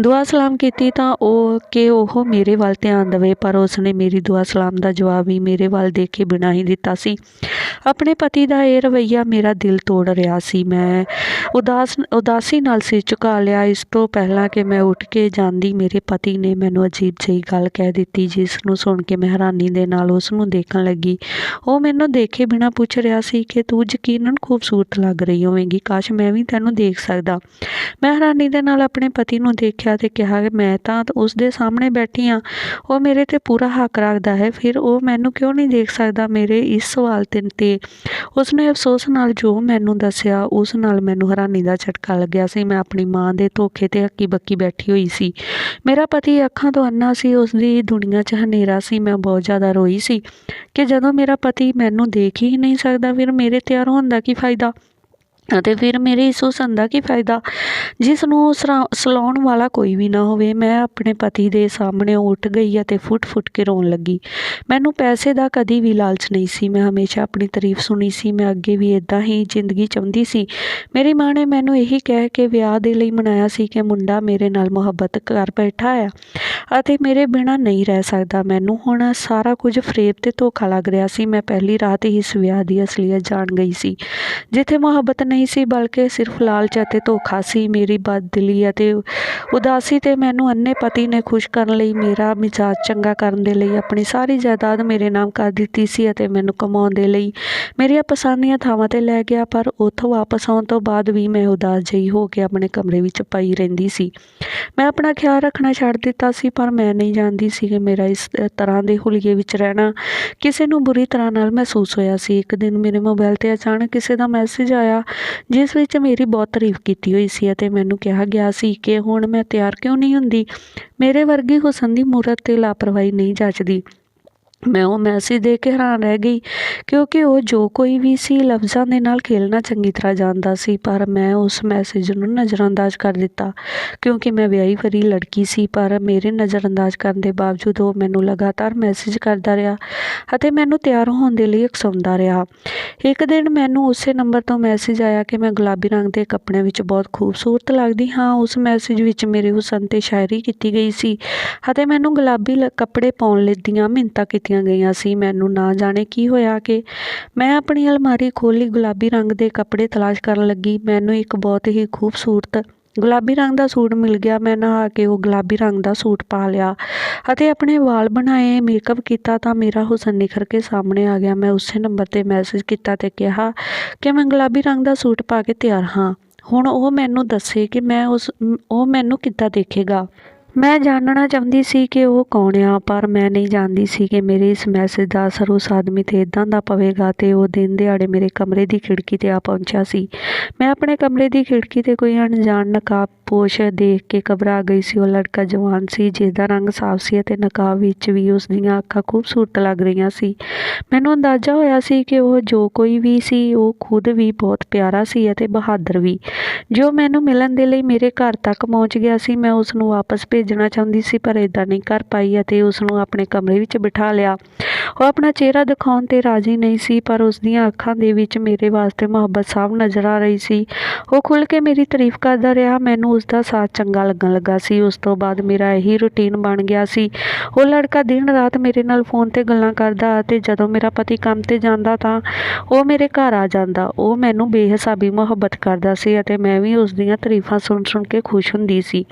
ਦੁਆ ਸਲਾਮ ਕੀਤੀ ਤਾਂ ਉਹ ਕਿ ਉਹ ਮੇਰੇ ਵੱਲ ਧਿਆਨ ਦੇਵੇ, ਪਰ ਉਸਨੇ ਮੇਰੀ ਦੁਆ ਸਲਾਮ ਦਾ ਜਵਾਬ ਹੀ ਮੇਰੇ ਵੱਲ ਦੇਖ ਕੇ ਬਿਨਾਂ ਹੀ ਦਿੱਤਾ ਸੀ। ਆਪਣੇ ਪਤੀ ਦਾ ਇਹ ਰਵੱਈਆ ਮੇਰਾ ਦਿਲ ਤੋੜ ਰਿਹਾ ਸੀ। ਮੈਂ ਉਦਾਸ, ਉਦਾਸੀ ਨਾਲ ਸਿਰ ਝੁਕਾ ਲਿਆ। ਇਸ ਤੋਂ ਪਹਿਲਾਂ ਕਿ ਮੈਂ ਉੱਠ ਕੇ ਜਾਂਦੀ, ਮੇਰੇ ਪਤੀ ਨੇ ਮੈਨੂੰ ਅਜੀਬ ਜਿਹੀ ਗੱਲ ਕਹਿ ਦਿੱਤੀ, ਜਿਸ ਨੂੰ ਸੁਣ ਕੇ ਮੈਂ ਹੈਰਾਨੀ ਦੇ ਨਾਲ ਉਸ ਨੂੰ ਦੇਖਣ ਲੱਗੀ। ਉਹ ਮੈਨੂੰ ਦੇਖੇ ਬਿਨਾਂ ਪੁੱਛ ਰਿਹਾ ਸੀ ਕਿ ਤੂੰ ਯਕੀਨਨ ਖੂਬਸੂਰਤ ਲੱਗ ਰਹੀ ਹੋਵੇਂਗੀ। ਕਾਸ਼ ਮੈਂ ਵੀ ਤੈਨੂੰ ਦੇਖ ਸਕਦਾ। ਮੈਂ ਹੈਰਾਨੀ ਦੇ ਨਾਲ ਆਪਣੇ ਪਤੀ ਨੂੰ ਦੇਖਿਆ ਤੇ ਕਿਹਾ ਕਿ ਮੈਂ ਤਾਂ ਉਸ ਦੇ ਸਾਹਮਣੇ ਬੈਠੀ ਹਾਂ ਉਹ ਮੇਰੇ ਤੇ ਪੂਰਾ ਹੱਕ ਰੱਖਦਾ ਹੈ। ਫਿਰ ਉਹ ਮੈਨੂੰ ਕਿਉਂ ਨਹੀਂ ਦੇਖ ਸਕਦਾ? ਮੇਰੇ ਇਸ ਸਵਾਲ ਤੇ ਤੇ ਉਸਨੇ ਅਫਸੋਸ ਨਾਲ ਜੋ ਮੈਨੂੰ ਦੱਸਿਆ, ਉਸ ਨਾਲ ਮੈਨੂੰ ਹੈਰਾਨੀ ਦਾ ਝਟਕਾ ਲੱਗਿਆ ਸੀ। ਮੈਂ ਆਪਣੀ ਮਾਂ ਦੇ ਧੋਖੇ ਤੇ ਹੱਕੀ ਬੱਕੀ ਬੈਠੀ ਹੋਈ ਸੀ। ਮੇਰਾ ਪਤੀ ਅੱਖਾਂ ਤੋਂ ਅੰਨਾ ਸੀ ਉਸ ਦੀ ਦੁਨੀਆ 'ਚ ਹਨੇਰਾ ਸੀ, ਮੈਂ ਬਹੁਤ ਜ਼ਿਆਦਾ ਰੋਈ ਸੀ ਕਿ ਜਦੋਂ ਮੇਰਾ ਪਤੀ ਮੈਨੂੰ ਦੇਖ ਹੀ ਨਹੀਂ ਸਕਦਾ, ਫਿਰ ਮੇਰੇ ਤਿਆਰ ਹੋਣ ਦਾ ਕੀ ਫਾਇਦਾ? ਅਤੇ ਫਿਰ ਮੇਰੇ ਇਸ ਹੁਸਨ ਦਾ ਕੀ ਫਾਇਦਾ, ਜਿਸ ਨੂੰ ਸਰਾ- ਸਲਾਉਣ ਵਾਲਾ ਕੋਈ ਵੀ ਨਾ ਹੋਵੇ, ਮੈਂ ਆਪਣੇ ਪਤੀ ਦੇ ਸਾਹਮਣੇ ਉੱਠ ਗਈ ਅਤੇ ਫੁੱਟ-ਫੁੱਟ ਕੇ ਰੋਣ ਲੱਗੀ। ਮੈਨੂੰ ਪੈਸੇ ਦਾ ਕਦੀ ਵੀ ਲਾਲਚ ਨਹੀਂ ਸੀ, ਮੈਂ ਹਮੇਸ਼ਾ ਆਪਣੀ ਤਾਰੀਫ ਸੁਣੀ ਸੀ, ਮੈਂ ਅੱਗੇ ਵੀ ਇਦਾਂ ਹੀ ਜ਼ਿੰਦਗੀ ਚਾਹੁੰਦੀ ਸੀ। ਮੇਰੀ ਮਾਂ ਨੇ ਮੈਨੂੰ ਇਹੀ ਕਹਿ ਕੇ ਵਿਆਹ ਦੇ ਲਈ ਮਨਾਇਆ ਸੀ ਕਿ ਮੁੰਡਾ ਮੇਰੇ ਨਾਲ ਮੁਹੱਬਤ ਕਰ ਬੈਠਾ ਆ ਅਤੇ ਮੇਰੇ ਬਿਨਾ ਨਹੀਂ ਰਹਿ ਸਕਦਾ। ਮੈਨੂੰ ਹੁਣ ਸਾਰਾ ਕੁਝ ਫਰੇਬ ਤੇ ਧੋਖਾ ਲੱਗ ਰਿਹਾ ਸੀ। ਮੈਂ ਪਹਿਲੀ ਰਾਤ ਹੀ ਇਸ ਵਿਆਹ ਦੀ ਅਸਲੀਅਤ ਜਾਣ ਗਈ ਸੀ, ਜਿੱਥੇ ਮੁਹੱਬਤ ਨਹੀਂ ਸੀ, ਬਲਕਿ ਸਿਰਫ ਲਾਲਚ ਅਤੇ ਧੋਖਾ ਸੀ ਮੇਰੀ ਬਦਦਿਲੀ ਅਤੇ ਉਦਾਸੀ ਤੇ ਮੈਨੂੰ ਅੰਨੇ ਪਤੀ ਨੇ ਖੁਸ਼ ਕਰਨ ਲਈ ਮੇਰਾ ਮਿਜਾਜ ਚੰਗਾ ਕਰਨ ਦੇ ਲਈ ਆਪਣੀ ਸਾਰੀ ਜਾਇਦਾਦ ਮੇਰੇ ਨਾਮ ਕਰ ਦਿੱਤੀ ਸੀ ਅਤੇ ਮੈਨੂੰ ਕਮਾਉਣ ਦੇ ਲਈ ਮੇਰੀਆਂ ਪਸੰਦੀਆਂ ਥਾਵਾਂ ਤੇ ਲੈ ਗਿਆ, ਪਰ ਉੱਥੋਂ ਵਾਪਸ ਆਉਣ ਤੋਂ ਬਾਅਦ ਵੀ ਮੈਂ ਉਦਾਸ ਜਿਹੀ ਹੋ ਕੇ ਆਪਣੇ ਕਮਰੇ ਵਿੱਚ ਪਈ ਰਹਿੰਦੀ ਸੀ। ਮੈਂ ਆਪਣਾ ਖਿਆਲ ਰੱਖਣਾ ਛੱਡ ਦਿੱਤਾ ਸੀ, ਪਰ ਮੈਂ ਨਹੀਂ ਜਾਣਦੀ ਸੀ ਕਿ ਮੇਰਾ ਇਸ ਤਰ੍ਹਾਂ ਦੇ ਹੁਲੀਏ ਵਿੱਚ ਰਹਿਣਾ ਕਿਸੇ ਨੂੰ ਬੁਰੀ ਤਰ੍ਹਾਂ ਨਾਲ ਮਹਿਸੂਸ ਹੋਇਆ ਸੀ। ਇੱਕ ਦਿਨ ਮੇਰੇ ਮੋਬਾਈਲ ਤੇ ਅਚਾਨਕ ਕਿਸੇ ਦਾ ਮੈਸੇਜ ਆਇਆ ਜਿਸ ਵਿੱਚ ਮੇਰੀ ਬਹੁਤ ਤਾਰੀਫ ਕੀਤੀ ਹੋਈ ਸੀ ਅਤੇ ਮੈਨੂੰ ਕਿਹਾ ਗਿਆ ਸੀ ਕਿ ਹੁਣ ਮੈਂ ਤਿਆਰ ਕਿਉਂ ਨਹੀਂ ਹੁੰਦੀ? ਮੇਰੇ ਵਰਗੀ ਹੁਸਨ ਦੀ ਮੂਰਤ ਤੇ ਲਾਪਰਵਾਹੀ ਨਹੀਂ ਜੱਚਦੀ। ਮੈਂ ਉਹ ਮੈਸੇਜ ਦੇਖ ਕੇ ਹੈਰਾਨ ਰਹਿ ਗਈ ਕਿਉਂਕਿ ਉਹ ਜੋ ਕੋਈ ਵੀ ਸੀ ਲਫ਼ਜ਼ਾਂ ਦੇ ਨਾਲ ਖੇਲਣਾ ਚੰਗੀ ਤਰ੍ਹਾਂ ਜਾਣਦਾ ਸੀ, ਪਰ ਮੈਂ ਉਸ ਮੈਸੇਜ ਨੂੰ ਨਜ਼ਰਅੰਦਾਜ਼ ਕਰ ਦਿੱਤਾ ਕਿਉਂਕਿ ਮੈਂ ਵਿਆਹੀ ਵਰੀ ਲੜਕੀ ਸੀ, ਪਰ ਮੇਰੇ ਨਜ਼ਰਅੰਦਾਜ਼ ਕਰਨ ਦੇ ਬਾਵਜੂਦ ਉਹ ਮੈਨੂੰ ਲਗਾਤਾਰ ਮੈਸੇਜ ਕਰਦਾ ਰਿਹਾ ਅਤੇ ਮੈਨੂੰ ਤਿਆਰ ਹੋਣ ਦੇ ਲਈ ਉਕਸਾਉਂਦਾ ਰਿਹਾ। ਇੱਕ ਦਿਨ ਮੈਨੂੰ ਉਸੇ ਨੰਬਰ ਤੋਂ ਮੈਸੇਜ ਆਇਆ ਕਿ ਮੈਂ ਗੁਲਾਬੀ ਰੰਗ ਦੇ ਕੱਪੜਿਆਂ ਵਿੱਚ ਬਹੁਤ ਖੂਬਸੂਰਤ ਲੱਗਦੀ ਹਾਂ। ਉਸ ਮੈਸੇਜ ਵਿੱਚ ਮੇਰੇ ਹੁਸਨ ਤੇ ਸ਼ਾਇਰੀ ਕੀਤੀ ਗਈ ਸੀ ਅਤੇ ਮੈਨੂੰ ਗੁਲਾਬੀ ਲ- ਕੱਪੜੇ ਪਾਉਣ ਲਈ ਦੀਆਂ ਮਿੰਨਤਾਂ ਕੀਤੀਆਂ ਗਈਆਂ ਸੀ, ਮੈਨੂੰ ਨਾ ਜਾਣੇ ਕੀ ਹੋਇਆ ਕਿ ਮੈਂ ਆਪਣੀ ਅਲਮਾਰੀ ਖੋਲੀ ਗੁਲਾਬੀ ਰੰਗ ਦੇ ਕੱਪੜੇ ਤਲਾਸ਼ ਕਰਨ ਲੱਗੀ। ਮੈਨੂੰ ਇੱਕ ਬਹੁਤ ਹੀ ਖੂਬਸੂਰਤ ਗੁਲਾਬੀ ਰੰਗ ਦਾ ਸੂਟ ਮਿਲ ਗਿਆ। ਮੈਂ ਨਹਾ ਕੇ ਉਹ ਗੁਲਾਬੀ ਰੰਗ ਦਾ ਸੂਟ ਪਾ ਲਿਆ ਅਤੇ ਆਪਣੇ ਵਾਲ ਬਣਾਏ ਮੇਕਅਪ ਕੀਤਾ ਤਾਂ ਮੇਰਾ ਹੁਸਨ ਨਿਖਰ ਕੇ ਸਾਹਮਣੇ ਆ ਗਿਆ। ਮੈਂ ਉਸੇ ਨੰਬਰ ਤੇ ਮੈਸੇਜ ਕੀਤਾ ਤੇ ਕਿਹਾ ਕਿ ਮੈਂ ਗੁਲਾਬੀ ਰੰਗ ਦਾ ਸੂਟ ਪਾ ਕੇ ਤਿਆਰ ਹਾਂ। ਹੁਣ ਉਹ ਮੈਨੂੰ ਦੱਸੇ ਕਿ ਮੈਂ ਉਸ, ਉਹ ਮੈਨੂੰ ਕਿੱਦਾਂ ਦੇਖੇਗਾ। ਮੈਂ ਜਾਣਨਾ ਚਾਹੁੰਦੀ ਸੀ ਕਿ ਉਹ ਕੌਣ ਆ, ਪਰ ਮੈਂ ਨਹੀਂ ਜਾਣਦੀ ਸੀ ਕਿ ਮੇਰੇ ਇਸ ਮੈਸੇਜ ਦਾ ਅਸਰ ਉਸ ਆਦਮੀ ਤੇ ਇਦਾਂ ਦਾ ਪਵੇਗਾ ਤੇ ਉਹ ਦਿਨ ਦਿਹਾੜੇ ਮੇਰੇ ਕਮਰੇ ਦੀ ਖਿੜਕੀ ਤੇ ਆ ਪਹੁੰਚਿਆ ਸੀ। ਮੈਂ ਆਪਣੇ ਕਮਰੇ ਦੀ ਖਿੜਕੀ ਤੇ ਕੋਈ ਅਣਜਾਣ ਨਕਾਬ ਪੋਸ਼ ਦੇਖ ਕੇ ਘਬਰਾ ਗਈ ਸੀ। ਉਹ ਲੜਕਾ ਜਵਾਨ ਸੀ ਜਿਸਦਾ ਰੰਗ ਸਾਫ਼ ਸੀ ਅਤੇ ਨਕਾਬ ਵਿੱਚ ਵੀ ਉਸ ਦੀਆਂ ਅੱਖਾਂ ਖੂਬਸੂਰਤ ਲੱਗ ਰਹੀਆਂ ਸੀ। ਮੈਨੂੰ ਅੰਦਾਜ਼ਾ ਹੋਇਆ ਸੀ ਕਿ ਉਹ ਜੋ ਕੋਈ ਵੀ ਸੀ, ਉਹ ਖੁਦ ਵੀ ਬਹੁਤ ਪਿਆਰਾ ਸੀ ਅਤੇ ਬਹਾਦਰ ਵੀ। ਜੋ ਮੈਨੂੰ ਮਿਲਣ ਦੇ ਲਈ ਮੇਰੇ ਘਰ ਤੱਕ ਪਹੁੰਚ ਗਿਆ ਸੀ, ਮੈਂ ਉਸ ਨੂੰ ਵਾਪਸ ਭੇਜਣਾ ਚਾਹੁੰਦੀ ਸੀ, ਪਰ ਇਦਾਂ ਨਹੀਂ ਕਰ ਪਾਈ ਅਤੇ ਉਸ ਨੂੰ ਆਪਣੇ ਕਮਰੇ ਵਿੱਚ ਬਿਠਾ ਲਿਆ। ਉਹ ਆਪਣਾ ਚਿਹਰਾ ਦਿਖਾਉਣ ਤੇ ਰਾਜ਼ੀ ਨਹੀਂ ਸੀ, ਪਰ ਉਸ ਦੀਆਂ ਅੱਖਾਂ ਦੇ ਵਿੱਚ ਮੇਰੇ ਵਾਸਤੇ ਮੁਹੱਬਤ ਸਾਫ਼ ਨਜ਼ਰ ਆ ਰਹੀ ਸੀ। ਉਹ ਖੁੱਲ੍ਹ ਕੇ ਮੇਰੀ ਤਾਰੀਫ ਕਰਦਾ ਰਿਹਾ। ਮੈਨੂੰ ਉਸ ਦਾ ਸਾਥ ਚੰਗਾ ਲੱਗਣ ਲੱਗਾ ਸੀ। ਉਸ ਤੋਂ ਬਾਅਦ ਮੇਰਾ ਇਹੀ ਰੁਟੀਨ ਬਣ ਗਿਆ ਸੀ। ਉਹ ਲੜਕਾ ਦਿਨ ਰਾਤ ਮੇਰੇ ਨਾਲ ਫੋਨ ਤੇ ਗੱਲਾਂ ਕਰਦਾ ਅਤੇ ਜਦੋਂ ਮੇਰਾ ਪਤੀ ਕੰਮ ਤੇ ਜਾਂਦਾ ਤਾਂ ਉਹ ਮੇਰੇ ਘਰ ਆ ਜਾਂਦਾ। ਉਹ ਮੈਨੂੰ ਬੇਹਿਸਾਬੀ ਮੁਹੱਬਤ ਕਰਦਾ ਸੀ ਅਤੇ ਮੈਂ ਵੀ ਉਸ ਦੀਆਂ ਤਾਰੀਫਾਂ ਸੁਣ ਸੁਣ ਕੇ ਖੁਸ਼ ਹੁੰਦੀ ਸੀ।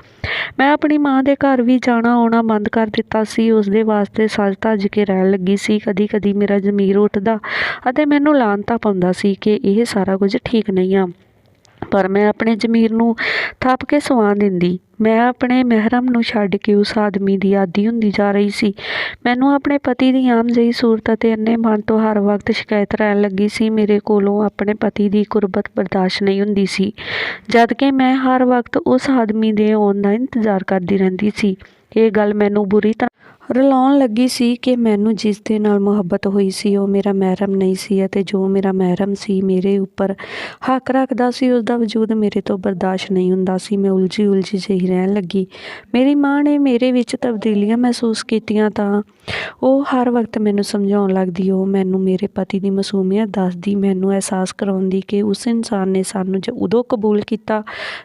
ਮੈਂ ਆਪਣੀ ਮਾਂ ਦੇ ਘਰ ਵੀ ਜਾਣਾ ਆਉਣਾ ਬੰਦ ਕਰ ਦਿੱਤਾ ਸੀ। ਉਸ ਦੇ ਵਾਸਤੇ ਸੱਜ ਧੱਜ ਕੇ ਰਹਿਣ ਲੱਗੀ ਸੀ ਕਦੀ ਕਦੀ ਮੇਰਾ ਜ਼ਮੀਰ ਉੱਠਦਾ ਅਤੇ ਮੈਨੂੰ ਲਾਂਤਾ ਪਾਉਂਦਾ ਸੀ ਕਿ ਇਹ ਸਾਰਾ ਕੁਝ ਠੀਕ ਨਹੀਂ ਆ। ਪਰ ਮੈਂ ਆਪਣੇ ਜ਼ਮੀਰ ਨੂੰ ਥੱਪ ਕੇ ਸਵਾ ਦਿੰਦੀ। ਮੈਂ ਆਪਣੇ ਮਹਿਰਮ ਨੂੰ ਛੱਡ ਕੇ ਉਸ ਆਦਮੀ ਦੀ ਆਦੀ ਹੁੰਦੀ ਜਾ ਰਹੀ ਸੀ। ਮੈਨੂੰ ਆਪਣੇ ਪਤੀ ਦੀ ਆਮ ਜਿਹੀ ਸੂਰਤ ਅਤੇ ਅੰਨੇ ਮਨ ਤੋਂ ਹਰ ਵਕਤ ਸ਼ਿਕਾਇਤ ਰਹਿਣ ਲੱਗੀ ਸੀ, ਮੇਰੇ ਕੋਲੋਂ ਆਪਣੇ ਪਤੀ ਦੀ ਕੁਰਬਤ ਬਰਦਾਸ਼ਤ ਨਹੀਂ ਹੁੰਦੀ ਸੀ। ਜਦ ਕਿ ਮੈਂ ਹਰ ਵਕਤ ਉਸ ਆਦਮੀ ਦੇ ਆਉਣ ਦਾ ਇੰਤਜ਼ਾਰ ਕਰਦੀ ਰਹਿੰਦੀ ਸੀ। ਇਹ ਗੱਲ ਮੈਨੂੰ ਬੁਰੀ ਤਰ੍ਹਾਂ ਰਲਾਉਣ ਲੱਗੀ ਸੀ ਕਿ ਮੈਨੂੰ ਜਿਸ ਦੇ ਨਾਲ ਮੁਹੱਬਤ ਹੋਈ ਸੀ, ਉਹ ਮੇਰਾ ਮਹਿਰਮ ਨਹੀਂ ਸੀ ਅਤੇ ਜੋ ਮੇਰਾ ਮਹਿਰਮ ਸੀ, ਮੇਰੇ ਉੱਪਰ ਹੱਕ ਰੱਖਦਾ ਸੀ ਉਸ ਦਾ ਵਜੂਦ ਮੇਰੇ ਤੋਂ ਬਰਦਾਸ਼ਤ ਨਹੀਂ ਹੁੰਦਾ ਸੀ। ਮੈਂ ਉਲਝੀ ਉਲਝੀ ਜਿਹੀ ਰਹਿਣ ਲੱਗੀ। ਮੇਰੀ ਮਾਂ ਨੇ ਮੇਰੇ ਵਿੱਚ ਤਬਦੀਲੀਆਂ ਮਹਿਸੂਸ ਕੀਤੀਆਂ ਤਾਂ ਉਹ ਹਰ ਵਕਤ ਮੈਨੂੰ ਸਮਝਾਉਣ ਲੱਗਦੀ, ਉਹ ਮੈਨੂੰ ਮੇਰੇ ਪਤੀ ਦੀ ਮਾਸੂਮੀਅਤ ਦੱਸਦੀ, ਮੈਨੂੰ ਅਹਿਸਾਸ ਕਰਾਉਂਦੀ ਕਿ ਉਸ ਇਨਸਾਨ ਨੇ ਸਾਨੂੰ ਜ, ਉਦੋਂ ਕਬੂਲ ਕੀਤਾ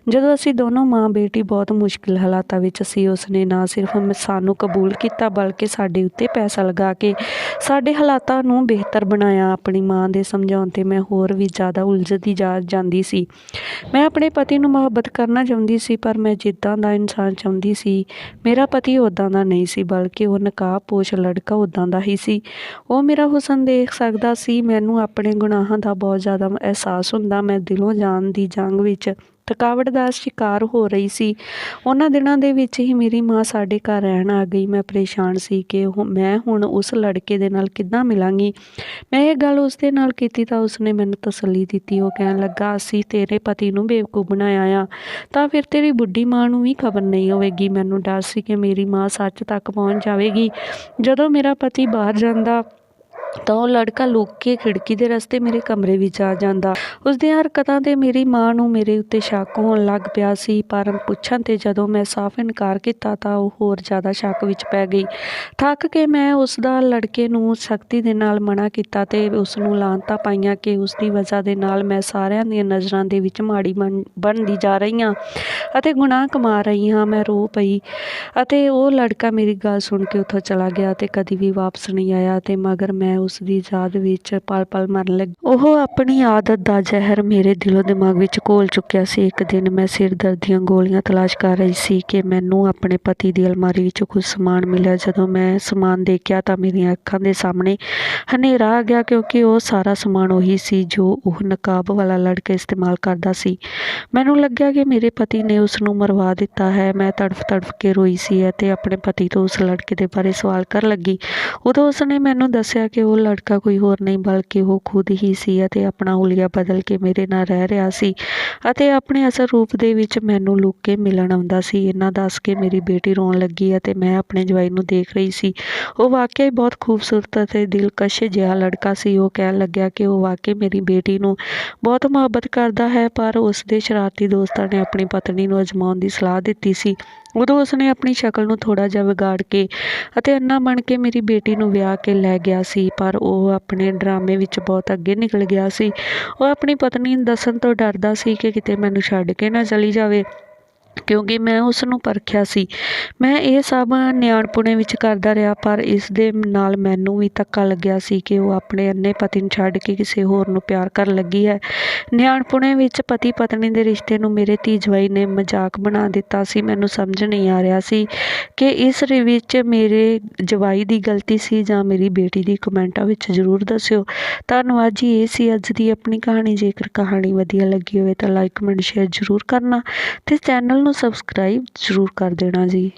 ਜਦੋਂ ਅਸੀਂ ਦੋਨੋਂ ਮਾਂ ਬੇਟੀ ਬਹੁਤ ਮੁਸ਼ਕਿਲ ਹਾਲਾਤਾਂ ਵਿੱਚ ਸੀ ਉਸ ਨੇ ਨਾ ਸਿਰਫ ਮ- ਸਾਨੂੰ ਕਬੂਲ ਕੀਤਾ ਬਲਕਿ ਸਾਡੇ ਉੱਤੇ ਪੈਸਾ ਲਗਾ ਕੇ ਸਾਡੇ ਹਾਲਾਤਾਂ ਨੂੰ ਬਿਹਤਰ ਬਣਾਇਆ ਆਪਣੀ ਮਾਂ ਦੇ ਸਮਝਾਉਣ ਤੇ ਮੈਂ ਹੋਰ ਵੀ ਜ਼ਿਆਦਾ ਉਲਝਦੀ ਜਾ ਜਾਂਦੀ ਸੀ। ਮੈਂ ਆਪਣੇ ਪਤੀ ਨੂੰ ਮੁਹੱਬਤ ਕਰਨਾ ਚਾਹੁੰਦੀ ਸੀ, ਪਰ ਮੈਂ ਜਿੱਦਾਂ ਦਾ ਇਨਸਾਨ ਚਾਹੁੰਦੀ ਸੀ, ਮੇਰਾ ਪਤੀ ਉਦਾਂ ਦਾ ਨਹੀਂ ਸੀ, ਬਲਕਿ ਉਹ ਨਕਾਬਪੋਸ਼ ਲੜਕਾ ਉਦਾਂ ਦਾ ਹੀ ਸੀ। ਉਹ ਮੇਰਾ ਹੁਸਨ ਦੇਖ ਸਕਦਾ ਸੀ, ਮੈਨੂੰ ਆਪਣੇ ਗੁਨਾਹਾਂ ਦਾ ਬਹੁਤ ਜ਼ਿਆਦਾ ਅਹਿਸਾਸ ਹੁੰਦਾ, ਮੈਂ ਦਿਲੋਂ ਜਾਨ ਦੀ ਜੰਗ ਵਿੱਚ ਥਕਾਵਟ ਦਾ ਸ਼ਿਕਾਰ ਹੋ ਰਹੀ ਸੀ। ਉਹਨਾਂ ਦਿਨਾਂ ਦੇ ਵਿੱਚ ਹੀ ਮੇਰੀ ਮਾਂ ਸਾਡੇ ਘਰ ਰਹਿਣ ਆ ਗਈ। ਮੈਂ ਪਰੇਸ਼ਾਨ ਸੀ ਕਿ ਮੈਂ ਹੁਣ ਉਸ ਲੜਕੇ ਦੇ ਨਾਲ ਕਿੱਦਾਂ ਮਿਲਾਂਗੀ? ਮੈਂ ਇਹ ਗੱਲ ਉਸ ਦੇ ਨਾਲ ਕੀਤੀ ਤਾਂ ਉਸਨੇ ਮੈਨੂੰ ਤਸੱਲੀ ਦਿੱਤੀ। ਉਹ ਕਹਿਣ ਲੱਗਾ, ਅਸੀਂ ਤੇਰੇ ਪਤੀ ਨੂੰ ਬੇਵਕੂਫ ਬਣਾਇਆ ਆ। ਤਾਂ ਫਿਰ ਤੇਰੀ ਬੁੱਢੀ ਮਾਂ ਨੂੰ ਵੀ ਖਬਰ ਨਹੀਂ ਹੋਵੇਗੀ। ਮੈਨੂੰ ਡਰ ਸੀ ਕਿ ਮੇਰੀ ਮਾਂ ਸੱਚ ਤੱਕ ਪਹੁੰਚ ਜਾਵੇਗੀ। ਜਦੋਂ ਮੇਰਾ ਪਤੀ ਬਾਹਰ ਜਾਂਦਾ ਤਾਂ ਉਹ ਲੜਕਾ ਲੁੱਕ ਕੇ ਖਿੜਕੀ ਦੇ ਰਸਤੇ ਮੇਰੇ ਕਮਰੇ ਵਿੱਚ ਆ ਜਾਂਦਾ। ਉਸ ਦੀਆਂ ਹਰਕਤਾਂ ਤੇ ਮੇਰੀ ਮਾਂ ਨੂੰ ਮੇਰੇ ਉੱਤੇ ਸ਼ੱਕ ਹੋਣ ਲੱਗ ਪਿਆ ਸੀ, ਪਰ ਪੁੱਛਣ ਤੇ ਜਦੋਂ ਮੈਂ ਸਾਫ਼ ਇਨਕਾਰ ਕੀਤਾ ਤਾਂ ਉਹ ਹੋਰ ਜ਼ਿਆਦਾ ਸ਼ੱਕ ਵਿੱਚ ਪੈ ਗਈ। ਥੱਕ ਕੇ ਮੈਂ ਉਸ ਦਾ ਲੜਕੇ ਨੂੰ ਸਖਤੀ ਦੇ ਨਾਲ ਮਨਾ ਕੀਤਾ ਤੇ ਉਸ ਨੂੰ ਲਾਂਤਾਂ ਪਾਈਆਂ ਕਿ ਉਸ ਦੀ ਵਜ੍ਹਾ ਦੇ ਨਾਲ ਮੈਂ ਸਾਰਿਆਂ ਦੀਆਂ ਨਜ਼ਰਾਂ ਦੇ ਵਿੱਚ ਮਾੜੀ ਬਣ- ਬਣਦੀ ਜਾ ਰਹੀ ਹਾਂ ਅਤੇ ਗੁਨਾਹ ਕਮਾ ਰਹੀ ਹਾਂ। ਮੈਂ ਰੋ ਪਈ ਅਤੇ ਉਹ ਲੜਕਾ ਮੇਰੀ ਗੱਲ ਸੁਣ ਕੇ ਉੱਥੋਂ ਚਲਾ ਗਿਆ ਤੇ ਕਦੀ ਵੀ ਵਾਪਸ ਨਹੀਂ ਆਇਆ ਤੇ ਮਗਰ ਮੈਂ ਉਸ ਦੀ ਯਾਦ ਵਿੱਚ ਪਲ ਪਲ ਮਰਨ ਲੱਗੀ। ਉਹ ਆਪਣੀ ਆਦਤ ਦਾ ਜ਼ਹਿਰ ਮੇਰੇ ਦਿਲੋਂ ਦਿਮਾਗ ਵਿੱਚ ਘੋਲ ਚੁੱਕਿਆ ਸੀ। ਇੱਕ ਦਿਨ ਮੈਂ ਸਿਰ ਦਰਦ ਦੀਆਂ ਗੋਲੀਆਂ ਤਲਾਸ਼ ਕਰ ਰਹੀ ਸੀ ਕਿ ਮੈਨੂੰ ਆਪਣੇ ਪਤੀ ਦੀ ਅਲਮਾਰੀ ਵਿੱਚੋਂ ਕੁਝ ਸਮਾਨ ਮਿਲਿਆ। ਜਦੋਂ ਮੈਂ ਸਮਾਨ ਦੇਖਿਆ ਤਾਂ ਮੇਰੀਆਂ ਅੱਖਾਂ ਦੇ ਸਾਹਮਣੇ ਹਨੇਰਾ ਆ ਗਿਆ ਕਿਉਂਕਿ ਉਹ ਸਾਰਾ ਸਮਾਨ ਉਹੀ ਸੀ ਜੋ ਉਹ ਨਕਾਬ ਵਾਲਾ ਲੜਕਾ ਇਸਤੇਮਾਲ ਕਰਦਾ ਸੀ। ਮੈਨੂੰ ਲੱਗਿਆ ਕਿ ਮੇਰੇ ਪਤੀ ਨੇ ਉਸ ਨੂੰ ਮਰਵਾ ਦਿੱਤਾ ਹੈ। ਮੈਂ ਤੜਫ ਤੜਫ ਕੇ ਰੋਈ ਸੀ ਅਤੇ ਆਪਣੇ ਪਤੀ ਤੋਂ ਉਸ ਲੜਕੇ ਦੇ ਬਾਰੇ ਸਵਾਲ ਕਰਨ ਲੱਗੀ। ਉਦੋਂ ਉਸਨੇ ਮੈਨੂੰ ਦੱਸਿਆ ਕਿ ਉਹ ਲੜਕਾ ਕੋਈ ਹੋਰ ਨਹੀਂ, ਬਲਕਿ ਉਹ ਖੁਦ ਹੀ ਸੀ ਅਤੇ ਆਪਣਾ ਹੁਲੀਆ ਬਦਲ ਕੇ ਮੇਰੇ ਨਾਲ ਰਹਿ ਰਿਹਾ ਸੀ ਅਤੇ ਆਪਣੇ ਅਸਲ ਰੂਪ ਦੇ ਵਿੱਚ ਮੈਨੂੰ ਲੁੱਕ ਕੇ ਮਿਲਣ ਆਉਂਦਾ ਸੀ। ਇਹਨਾਂ ਦੱਸ ਕੇ ਮੇਰੀ ਬੇਟੀ ਰੋਣ ਲੱਗੀ ਅਤੇ ਮੈਂ ਆਪਣੇ ਜਵਾਈ ਨੂੰ ਦੇਖ ਰਹੀ ਸੀ। ਉਹ ਵਾਕਿਆ ਹੀ ਬਹੁਤ ਖੂਬਸੂਰਤ ਅਤੇ ਦਿਲਕਸ਼ ਜਿਹਾ ਲੜਕਾ ਸੀ। ਉਹ ਕਹਿਣ ਲੱਗਿਆ ਕਿ ਉਹ ਵਾਕਈ ਮੇਰੀ ਬੇਟੀ ਨੂੰ ਬਹੁਤ ਮੁਹੱਬਤ ਕਰਦਾ ਹੈ, ਪਰ ਉਸ ਦੇ ਸ਼ਰਾਰਤੀ ਦੋਸਤਾਂ ਨੇ ਆਪਣੀ ਪਤਨੀ ਨੂੰ ਅਜਮਾਉਣ ਦੀ ਸਲਾਹ ਦਿੱਤੀ ਸੀ। ਉਦੋਂ ਉਸਨੇ ਆਪਣੀ ਸ਼ਕਲ ਨੂੰ ਥੋੜਾ ਜਿਹਾ ਵਿਗਾੜ ਕੇ ਅਤੇ ਅੰਨਾ ਬਣ ਕੇ ਮੇਰੀ ਬੇਟੀ ਨੂੰ ਵਿਆਹ ਕੇ ਲੈ ਗਿਆ ਸੀ, ਪਰ ਉਹ ਆਪਣੇ ਡਰਾਮੇ ਵਿੱਚ ਬਹੁਤ ਅੱਗੇ ਨਿਕਲ ਗਿਆ ਸੀ। ਉਹ ਆਪਣੀ ਪਤਨੀ ਨੂੰ ਦੱਸਣ ਤੋਂ ਡਰਦਾ ਸੀ ਕਿ ਕਿਤੇ ਮੈਨੂੰ ਛੱਡ ਕੇ ਨਾ ਚਲੀ ਜਾਵੇ। ਕਿਉਂਕਿ ਮੈਂ ਉਸ ਨੂੰ ਪਰਖਿਆ ਸੀ। ਮੈਂ ਇਹ ਸਭ ਨਿਆਣਪੁਣੇ ਵਿੱਚ ਕਰਦਾ ਰਿਹਾ, ਪਰ ਇਸ ਦੇ ਨਾਲ ਮੈਨੂੰ ਵੀ ਧੱਕਾ ਲੱਗਿਆ ਸੀ ਕਿ ਉਹ ਆਪਣੇ ਅੰਨ੍ਹੇ ਪਤੀ ਨੂੰ ਛੱਡ ਕੇ ਕਿਸੇ ਹੋਰ ਨੂੰ ਪਿਆਰ ਕਰਨ ਲੱਗੀ ਹੈ। ਨਿਆਣਪੁਣੇ ਵਿੱਚ ਪਤੀ ਪਤਨੀ ਦੇ ਰਿਸ਼ਤੇ ਨੂੰ ਮੇਰੇ ਧੀ ਜਵਾਈ ਨੇ ਮਜ਼ਾਕ ਬਣਾ ਦਿੱਤਾ ਸੀ। ਮੈਨੂੰ ਸਮਝ ਨਹੀਂ ਆ ਰਿਹਾ ਸੀ ਕਿ ਇਸ ਵਿੱਚ ਮੇਰੇ ਜਵਾਈ ਦੀ ਗਲਤੀ ਸੀ ਜਾਂ ਮੇਰੀ ਬੇਟੀ ਦੀ ਕਮੈਂਟਾਂ ਵਿੱਚ ਜ਼ਰੂਰ ਦੱਸਿਓ। ਧੰਨਵਾਦ ਜੀ, ਇਹ ਸੀ ਅੱਜ ਦੀ ਆਪਣੀ ਕਹਾਣੀ। ਜੇਕਰ ਕਹਾਣੀ ਵਧੀਆ ਲੱਗੀ ਹੋਵੇ ਤਾਂ ਲਾਈਕ ਕਮੈਂਟ ਸ਼ੇਅਰ ਜ਼ਰੂਰ ਕਰਨਾ ਤੇ ਚੈਨਲ ਨੂੰ ਸਬਸਕ੍ਰਾਈਬ ਜ਼ਰੂਰ ਕਰ ਦੇਣਾ ਜੀ।